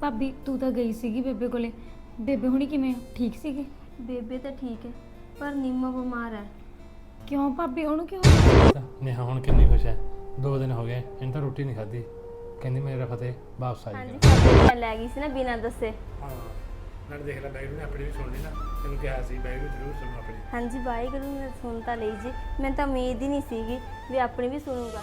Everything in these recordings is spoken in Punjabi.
ਭਾਬੀ ਤੂੰ ਤਾਂ ਗਈ ਸੀਗੀ ਬੇਬੇ ਕੋਲੇ। ਬੇਬੇ ਹੁਣੀ ਕਿਵੇਂ ਠੀਕ ਸੀਗੇ? ਬੇਬੇ ਤਾਂ ਠੀਕ ਹੈ ਪਰ ਨਿੰਮੋ ਬਿਮਾਰ ਹੈ। ਕਿਉਂ ਭਾਬੀ? ਉਹਨੂੰ ਕਿਉਂ ਤਾਂ ਨੇਹਾ ਹੁਣ ਕਿੰਨੀ ਖੁਸ਼ ਹੈ। ਦੋ ਦਿਨ ਹੋ ਗਏ ਇਹਨੇ ਤਾਂ ਰੋਟੀ ਨਹੀਂ ਖਾਧੀ। ਕਹਿੰਦੀ ਮੇਰਾ ਫਤਿਹ ਵਾਪਸ ਆ ਹਾਂਜੀ ਮੈਂ ਲੈ ਗਈ ਸੀ ਨਾ ਬਿਨਾਂ ਦੱਸੇ। ਹਾਂ ਨਾਲ ਦੇਖ ਲੈ ਬੈਗ ਨੇ ਆਪਣੀ ਵੀ ਸੁਣ ਲਈ ਨਾ। ਤੈਨੂੰ ਕਿਹਾ ਸੀ ਬੈਗ ਨੂੰ ਜ਼ਰੂਰ ਸੁਣੋ ਆਪਣੀ। ਹਾਂਜੀ ਵਾਹਿਗੁਰੂ ਨੇ ਸੁਣ ਤਾਂ ਲਈ ਜੀ। ਮੈਨੂੰ ਤਾਂ ਉਮੀਦ ਹੀ ਨਹੀਂ ਸੀਗੀ ਵੀ ਆਪਣੀ ਵੀ ਸੁਣੂਗਾ।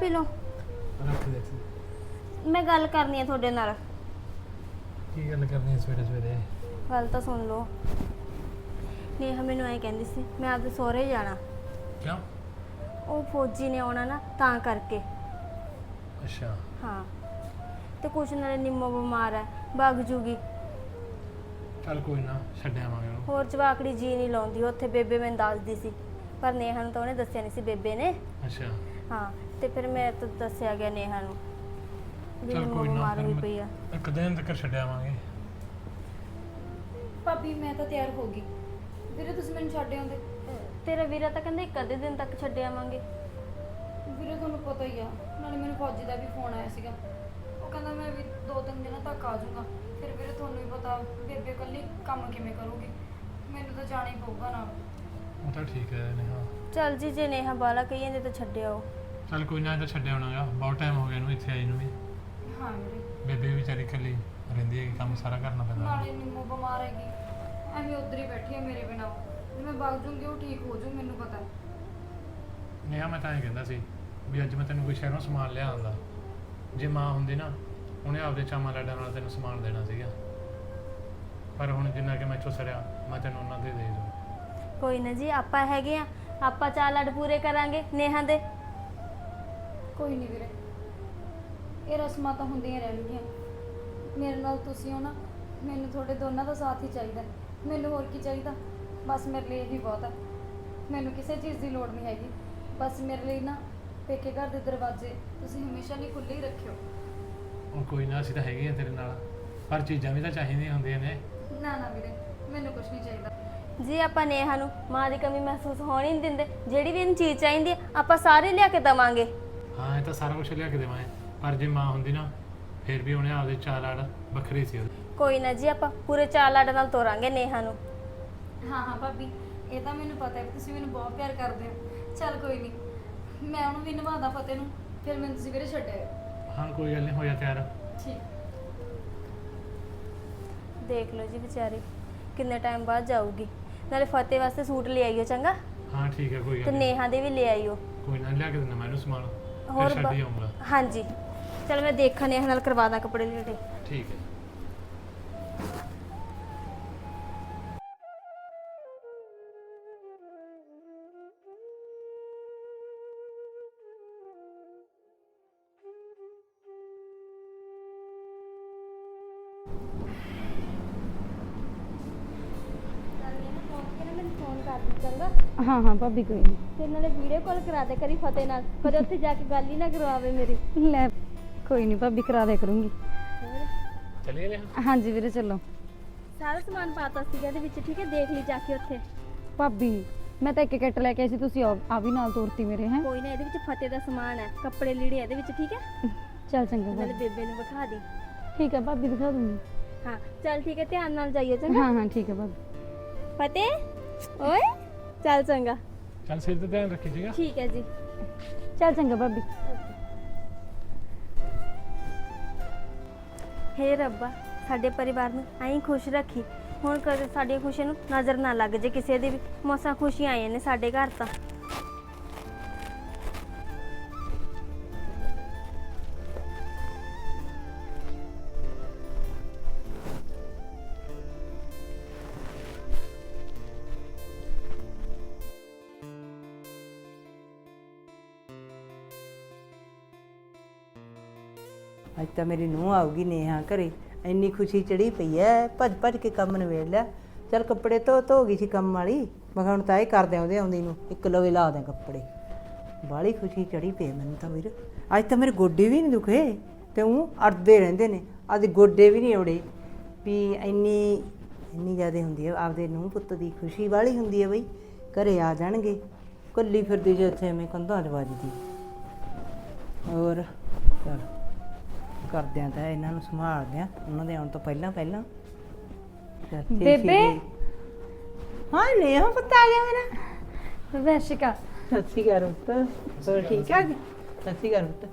ਪੀ ਲਓ। ਰੱਖ ਦੇ। ਮੈਂ ਗੱਲ ਕਰਨੀ ਹੈ ਤੁਹਾਡੇ ਨਾਲ। ਕੀ ਗੱਲ ਕਰਨੀ ਹੈ ਸਵੇਰੇ ਸਵੇਰੇ? ਗੱਲ ਤਾਂ ਸੁਣ ਲਓ। ਨੇਹਾ ਮੈਨੂੰ ਐਂ ਕਹਿੰਦੀ ਸੀ ਮੈਂ ਆਪਦੇ ਸਹੁਰੇ ਜਾਣਾ। ਕਿਉਂ? ਉਹ ਫੌਜੀ ਨੇ ਆਉਣਾ ਨਾ ਤਾਂ ਕਰਕੇ। ਅੱਛਾ। ਹਾਂ। ਤੇ ਕੁਛ ਨਾਲੇ ਨਿੰਮੋ ਬਿਮਾਰ ਹੈ ਭੱਗ ਜੂਗੀ। ਚੱਲ ਕੋਈ ਨਾ ਛੱਡ ਆਵਾਂਗੇ ਉਹਨੂੰ। ਹੋਰ ਜਵਾਕੜੀ ਜੀ ਨਹੀਂ ਲਾਉਂਦੀ ਉੱਥੇ ਬੇਬੇ ਮੈਨੂੰ ਦੱਸਦੀ ਸੀ। ਪਰ ਨੇਹਾ ਨੂੰ ਤਾਂ ਉਹਨੇ ਦੱਸਿਆ ਨਹੀਂ ਸੀ ਬੇਬੇ ਨੇ। ਅੱਛਾ। ਹਾਂ ਤੇ ਫਿਰ ਮੈਂ ਤਾਂ ਦੱਸਿਆ ਗਿਆ ਨੇਹਾ ਨੂੰ ਵੀ ਚੱਲ ਨਿੰਮੋ ਕੋਈ ਨਾ ਬਿਮਾਰ ਫਿਰ ਹੋਈ ਮੈਂ- ਪਈ ਆ। ਇੱਕ ਦਿਨ ਤੱਕ ਛੱਡ ਆਵਾਂਗੇ ਭਾਬੀ ਮੈਂ ਤਾਂ ਤਿਆਰ ਹੋ ਗਈ। ਵੀਰੇ ਤੁਸੀਂ ਮੈਨੂੰ ਛੱਡ ਆਉਂਦੇ। ਤੇਰਾ ਵੀਰਾ ਤਾਂ ਕਹਿੰਦੇ ਇੱਕ ਅੱਧੇ ਦਿਨ ਤੱਕ ਛੱਡ ਆਵਾਂਗੇ ਵੀਰੇ ਤੁਹਾਨੂੰ ਪਤਾ ਹੀ ਆ ਨਾਲੇ ਮੈਨੂੰ ਫੌਜੀ ਦਾ ਵੀ ਫੋਨ ਆਇਆ ਸੀਗਾ। ਉਹ ਕਹਿੰਦਾ ਮੈਂ ਵੀ ਦੋ ਤਿੰਨ ਦਿਨਾਂ ਤੱਕ ਆ ਜਾਊਂਗਾ। ਫਿਰ ਵੀਰੇ ਤੁਹਾਨੂੰ ਵੀ ਪਤਾ ਬੇਬੇ ਇਕੱਲੀ ਕੰਮ ਕਿਵੇਂ ਕਰੂਗੀ। ਮੈਨੂੰ ਤਾਂ ਜਾਣਾ ਹੀ ਪਊਗਾ ਨਾਲ। ਉਹ ਤਾਂ ਠੀਕ ਹੈ ਨੇਹਾ। ਚੱਲ ਜੀ ਜੇ ਨੇਹਾ ਬਾਲਾ ਕਹੀ ਜਾਂਦੇ ਤਾਂ ਛੱਡ ਆਓ। ਚੱਲ ਕੋਈ ਨਾ ਇਹ ਤਾਂ ਛੱਡ ਆਉਣਾਗਾ ਬਹੁਤ ਟਾਈਮ ਹੋ ਗਿਆ ਇਹਨੂੰ ਇੱਥੇ ਆਈ ਨੂੰ ਵੀ। ਹਾਂ ਵੀਰੇ ਬੇਬੇ ਵੀ ਵਿਚਾਰੀ ਇਕੱਲੀ ਰਹਿੰਦੀ ਹੈ ਕੰਮ ਸਾਰਾ ਕਰਨਾ ਪੈਂਦਾ। ਨਾਲੇ ਨਿੰਮੋ ਬਿਮਾਰ ਹੈਗੀ। ਐਵੇਂ ਉਧਰ ਹੀ ਬੈਠੀ ਹੈ ਮੇਰੇ ਬਿਨਾਂ। ਜੇ ਮੈਂ ਵਗ ਜੂੰਗੀ ਉਹ ਠੀਕ ਹੋ ਜੂ ਮੈਨੂੰ ਪਤਾ। ਨੇਹਾ ਮੈਂ ਤਾਂ ਇਹ ਕਹਿੰਦਾ ਸੀ ਵੀ ਅੱਜ ਮੈਂ ਤੈਨੂੰ ਕੋਈ ਸ਼ਹਿਰੋਂ ਸਮਾਨ ਲਿਆ ਆਂਦਾ। ਜੇ ਮਾਂ ਹੁੰਦੀ ਨਾ ਉਹਨੇ ਆਪਦੇ ਚਾਮਾ ਲਾਡਾਂ ਨਾਲ ਤੈਨੂੰ ਸਮਾਨ ਦੇਣਾ ਸੀਗਾ। ਪਰ ਹੁਣ ਜਿੰਨਾ ਕਿ ਮੈਂ ਸਰਿਆ ਮੈਂ ਤੈਨੂੰ ਉਹਨਾਂ ਦੇ ਦੇ ਦੂੰ। ਕੋਈ ਨਾ ਜੀ ਆਪਾਂ ਹੈਗੇ ਆ। ਆਪਾਂ ਚਾਰ ਲੜ ਪੂਰੇ ਕਰਾਂਗੇ ਨੇਹਾ ਦੇ। ਕੋਈ ਨਹੀਂ ਵੀਰੇ। ਇਹ ਰਸਮਾਂ ਤਾਂ ਹੁੰਦੀਆਂ ਰਹਿਣਗੀਆਂ ਮੇਰੇ ਨਾਲ ਤੁਸੀਂ ਹੋ ਨਾ ਮੈਨੂੰ ਤੁਹਾਡੇ ਦੋਨਾਂ ਦਾ ਸਾਥ ਹੀ ਚਾਹੀਦਾ। ਮੈਨੂੰ ਹੋਰ ਕੀ ਚਾਹੀਦਾ? ਬਸ ਮੇਰੇ ਲਈ ਇਹੀ ਬਹੁਤ ਹੈ ਮੈਨੂੰ ਕਿਸੇ ਚੀਜ਼ ਦੀ ਲੋੜ ਨਹੀਂ ਹੈਗੀ। ਬਸ ਮੇਰੇ ਲਈ ਨਾ ਪੇਕੇ ਘਰ ਦੇ ਦਰਵਾਜ਼ੇ ਤੁਸੀਂ ਹਮੇਸ਼ਾ ਲਈ ਖੁੱਲੇ ਹੀ ਰੱਖਿਓ। ਉਹ ਕੋਈ ਨਾ ਅਸੀਂ ਤਾਂ ਹੈਗੇ ਆ ਤੇਰੇ ਨਾਲ। ਪਰ ਚੀਜ਼ਾਂ ਵੀ ਤਾਂ ਚਾਹੀਦੀਆਂ ਹੁੰਦੀਆਂ ਨੇ। ਨਾ ਨਾ ਵੀਰੇ ਮੈਨੂੰ ਕੁਝ ਨਹੀਂ ਚਾਹੀਦਾ। ਜੀ ਆਪਾਂ ਨੇਹਾ ਨੂੰ ਮਾਂ ਦੀ ਕਮੀ ਮਹਿਸੂਸ ਹੋਣ ਹੀ ਨਹੀਂ ਦਿੰਦੇ ਜਿਹੜੀ ਵੀ ਇਹਨੂੰ ਚੀਜ਼ ਚਾਹੀਦੀ ਹੈ ਆਪਾਂ ਸਾਰੇ ਲਿਆ ਕੇ ਦਵਾਂਗੇ। ਹਾਂ ਇਹ ਤਾਂ ਸਾਰਾ ਕੁਝ ਲਿਆ ਕੇ ਦੇਵਾਂ ਪਰ ਜੇ ਮਾਂ ਹੁੰਦੀ ਨਾ ਫਿਰ ਵੀ ਉਹਨੇ ਆਪਦੇ ਚਾਰ ਲਾੜ ਵੱਖਰੇ ਸੀ ਉਹਦੇ। ਕੋਈ ਨਾ ਜੀ ਆਪਾਂ ਪੂਰੇ ਚਾਰ ਲੜ ਨਾਲ ਤੋਰਾਂਗੇ ਨੇਹਾ ਨੂੰ। ਹਾਂ ਹਾਂ ਭਾਬੀ ਇਹ ਤਾਂ ਮੈਨੂੰ ਪਤਾ ਹੈ ਕਿ ਤੁਸੀਂ ਮੈਨੂੰ ਬਹੁਤ ਪਿਆਰ ਕਰਦੇ ਹੋ। ਚੱਲ ਕੋਈ ਨਹੀਂ ਮੈਂ ਉਹਨੂੰ ਵੀ ਨਿਭਾਉਂਦਾ ਫਤਿਹ ਨੂੰ ਫਿਰ ਮੈਨੂੰ ਤੁਸੀਂ ਵੀਰੇ ਛੱਡਿਓ ਹਾਂ? ਕੋਈ ਗੱਲ ਨਹੀਂ ਹੋ ਜਾ ਤਿਆਰ। ਠੀਕ। ਦੇਖ ਲਓ ਜੀ ਵਿਚਾਰੀ ਕਿੰਨੇ ਟਾਈਮ ਬਾਅਦ ਜਾਊਗੀ। ਨਾਲੇ ਫਤਿਹ ਵਾਸਤੇ ਸੂਟ ਲੈ ਆਈਓ ਚੰਗਾ? ਹਾਂ ਠੀਕ ਹੈ ਕੋਈ ਤੇ ਗੱਲ ਨਹੀਂ ਨੇਹਾ ਦੇ ਵੀ ਲੈ ਆਈਓ। ਕੋਈ ਨਾ ਲਿਆ ਕੇ ਦਿੰਦਾ ਮੈਂ ਇਹਨੂੰ ਸਮਾਨ। ਹੋਰ ਹੀ ਆਉਂਗਾ ਹਾਂਜੀ। ਚਲ ਮੈਂ ਦੇਖਾਂ ਨੇਹਾ ਨਾਲ ਕਰਵਾ ਦਾਂ ਕੱਪੜੇ ਲੀੜੇ। ਠੀਕ ਹੈ ਹਾਂ ਹਾਂ ਭਾਬੀ ਕੋਈ ਨਹੀਂ ਤੇ ਨਾਲੇ ਵੀਡੀਓ ਕਾਲ ਕਰਾ ਦੇ ਕਰੀ ਫਤਿਹ ਨਾਲ ਕਦੇ ਉੱਥੇ ਜਾ ਕੇ ਗੱਲ ਹੀ ਨਾ ਕਰਵਾਵੇ ਮੇਰੀ। ਲੈ ਕੋਈ ਨਹੀਂ ਭਾਬੀ ਕਰਾ ਦਿਆ ਕਰੂੰਗੀ। ਚਲਿਏ ਲਿਆ ਹਾਂਜੀ ਵੀਰੇ ਚੱਲੋ। ਸਾਰਾ ਸਮਾਨ ਪਾਤਾ ਸੀਗਾ ਇਹਦੇ ਵਿੱਚ ਠੀਕ ਹੈ? ਦੇਖ ਲਈ ਜਾ ਕੇ ਉੱਥੇ। ਭਾਬੀ ਮੈਂ ਤਾਂ ਇੱਕ ਕਿੱਟ ਲੈ ਕੇ ਆਈ ਸੀ ਤੁਸੀਂ ਆ ਆ ਵੀ ਨਾਲ ਤੋਰਤੀ ਮੇਰੇ ਹੈ? ਕੋਈ ਨਾ ਇਹਦੇ ਵਿੱਚ ਫਤਿਹ ਦਾ ਸਮਾਨ ਹੈ ਕੱਪੜੇ ਲੀੜੇ ਇਹਦੇ ਵਿੱਚ ਠੀਕ ਹੈ? ਚੱਲ ਚੰਗਾ ਨਾਲੇ ਭਾਬੀ। ਬੇਬੇ ਨੂੰ ਵਿਖਾ ਦੀ। ਠੀਕ ਹੈ ਭਾਬੀ ਦਿਖਾ ਦੂੰਗੀ। ਹਾਂ ਚੱਲ ਠੀਕ ਹੈ ਧਿਆਨ ਨਾਲ ਜਾਈਓ ਚੰਗਾ? ਹਾਂ ਹਾਂ ਠੀਕ ਹੈ ਭਾਬੀ। ਫਤਿਹ? ਓਏ? ਚੱਲ ਚੰਗਾ। ਚੱਲ ਸਿਰ ਤੇ ਧਿਆਨ ਰੱਖੀ ਜੀਗਾ ਠੀਕ ਹੈ ਜੀ। ਚੱਲ ਚੰਗਾ ਭਾਬੀ। ਹੇ ਰੱਬਾ ਸਾਡੇ ਪਰਿਵਾਰ ਨੂੰ ਐਂ ਖੁਸ਼ ਰੱਖੀ। ਹੁਣ ਕਦੇ ਸਾਡੀਆਂ ਖੁਸ਼ੀਆਂ ਨੂੰ ਨਜ਼ਰ ਨਾ ਲੱਗ ਜੇ ਕਿਸੇ ਦੀ ਵੀ। ਮਸਾਂ ਖੁਸ਼ੀਆਂ ਆਈਆਂ ਨੇ ਸਾਡੇ ਘਰ ਤਾਂ। ਅੱਜ ਤਾਂ ਮੇਰੀ ਨੂੰਹ ਆਊਗੀ ਨੇਹਾ ਘਰੇ। ਇੰਨੀ ਖੁਸ਼ੀ ਚੜੀ ਪਈ ਐ। ਭੱਜ ਭੱਜ ਕੇ ਕੰਮ ਨਵੇੜ ਲਿਆ। ਚਲ ਕੱਪੜੇ ਧੋ ਧੋ ਗਈ ਸੀ ਕੰਮ ਵਾਲੀ। ਮੈਂ ਕਿਹਾ ਹੁਣ ਤਾਂ ਇਹ ਕਰਦੇ ਆਉਂਦੇ ਆਉਂਦੀ ਨੂੰ। ਇੱਕ ਲਵੇ ਲਾ ਦਿਆਂ ਕੱਪੜੇ। ਬਾਹਲੀ ਖੁਸ਼ੀ ਚੜੀ ਪਈ ਮੈਨੂੰ ਤਾਂ ਵੀਰ। ਅੱਜ ਤਾਂ ਮੇਰੇ ਗੋਡੇ ਵੀ ਨਹੀਂ ਦੁਖੇ ਤੇ ਉਹ ਅੜਦੇ ਰਹਿੰਦੇ ਨੇ। ਅੱਜ ਗੋਡੇ ਵੀ ਨਹੀਂ ਔੜੇ। ਵੀ ਇੰਨੀ ਇੰਨੀ ਜ਼ਿਆਦਾ ਹੁੰਦੀ ਹੈ ਆਪਦੇ ਨੂੰਹ ਪੁੱਤ ਦੀ ਖੁਸ਼ੀ ਵਾਲੀ ਹੁੰਦੀ ਹੈ ਬਈ। ਘਰੇ ਆ ਜਾਣਗੇ। ਕੱਲੀ ਫਿਰਦੀ ਜੇ ਇੱਥੇ ਐਵੇਂ ਕੰਧਾਂ 'ਚ ਵੱਜਦੀ। ਔਰ ਚਲ। ਕਰਦਿਆਂ ਤਾਂ ਇਹਨਾਂ ਨੂੰ ਸੰਭਾਲਦੇ ਆ ਉਹਨਾਂ ਦੇ ਆਉਣ ਤੋਂ ਪਹਿਲਾਂ ਪਹਿਲਾਂ। ਛੇ ਬੇਬੇ? ਦੀ- ਹਾਂ ਲੈ ਹਾਂ ਪੁੱਤ ਆ ਗਿਆ ਮੇਰਾ। ਵੈਸ਼ਿਕਾ ਸਤਿ ਸ਼੍ਰੀ ਅਕਾਲ। ਪੁੱਤ। ਹੋਰ ਠੀਕ ਆ ਸਤਿ ਸ਼੍ਰੀ ਅਕਾਲ ਪੁੱਤ।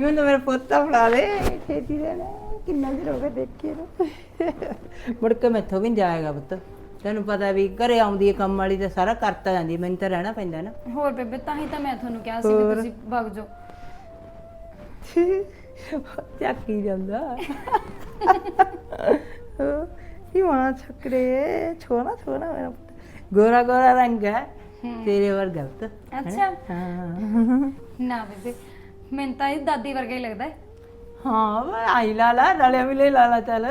ਮੈਨੂੰ ਤਾਂ ਮੇਰਾ ਪੋਤਾ ਫੜਾ ਦੇ। ਛੇਤੀ ਦੇ ਲੈ ਕਿੰਨਾ ਚਿਰ ਹੋ ਗਿਆ ਦੇਖੇ ਨੂੰ। ਮੁੜ ਕੇ ਮੈਥੋਂ ਵੀ ਨਹੀਂ ਜਾਏਗਾ ਪੁੱਤ। ਤੈਨੂੰ ਪਤਾ ਵੀ ਘਰੇ ਆਉਂਦੀ ਹੈ ਕੰਮ ਵਾਲੀ ਤਾਂ ਸਾਰਾ ਕਰਤਾ ਜਾਂਦੀ ਹੈ, ਮੈਨੂੰ ਤਾਂ ਰਹਿਣਾ ਪੈਂਦਾ ਨਾ। ਹੋਰ ਬੇਬੇ ਤਾਂ ਹੀ ਤਾਂ ਮੈਂ ਤੁਹਾਨੂੰ ਕਿਹਾ ਸੀ ਵੀ ਹੋਰ? ਤੁਸੀਂ ਭੱਗ ਜਾਓ। ਚੱਕੀ ਜਾਂਦਾ। ਇਹ ਮਾਂ ਛਕਰੇ? ਛੋਣਾ ਛੋਣਾ ਮੇਰਾ ਪੁੱਤ। ਗੋਰਾ ਗੋਰਾ ਰੰਗ ਹੈ। ਤੇਰੇ ਵਰਗਾ ਪੁੱਤ। ਅੱਛਾ। ਹਾਂ। ਨਾ ਬੇਬੇ ਮੈਨੂੰ ਤਾਂ ਇਹ ਦਾਦੀ ਵਰਗਾ ਹੀ ਲੱਗਦਾ ਹੈ। ਹਾਂ ਵਾ ਆਈ ਲਾ ਲਾ ਨਾਲੇ ਵੀ ਲੈ ਲਾ ਲਾ ਚੱਲ।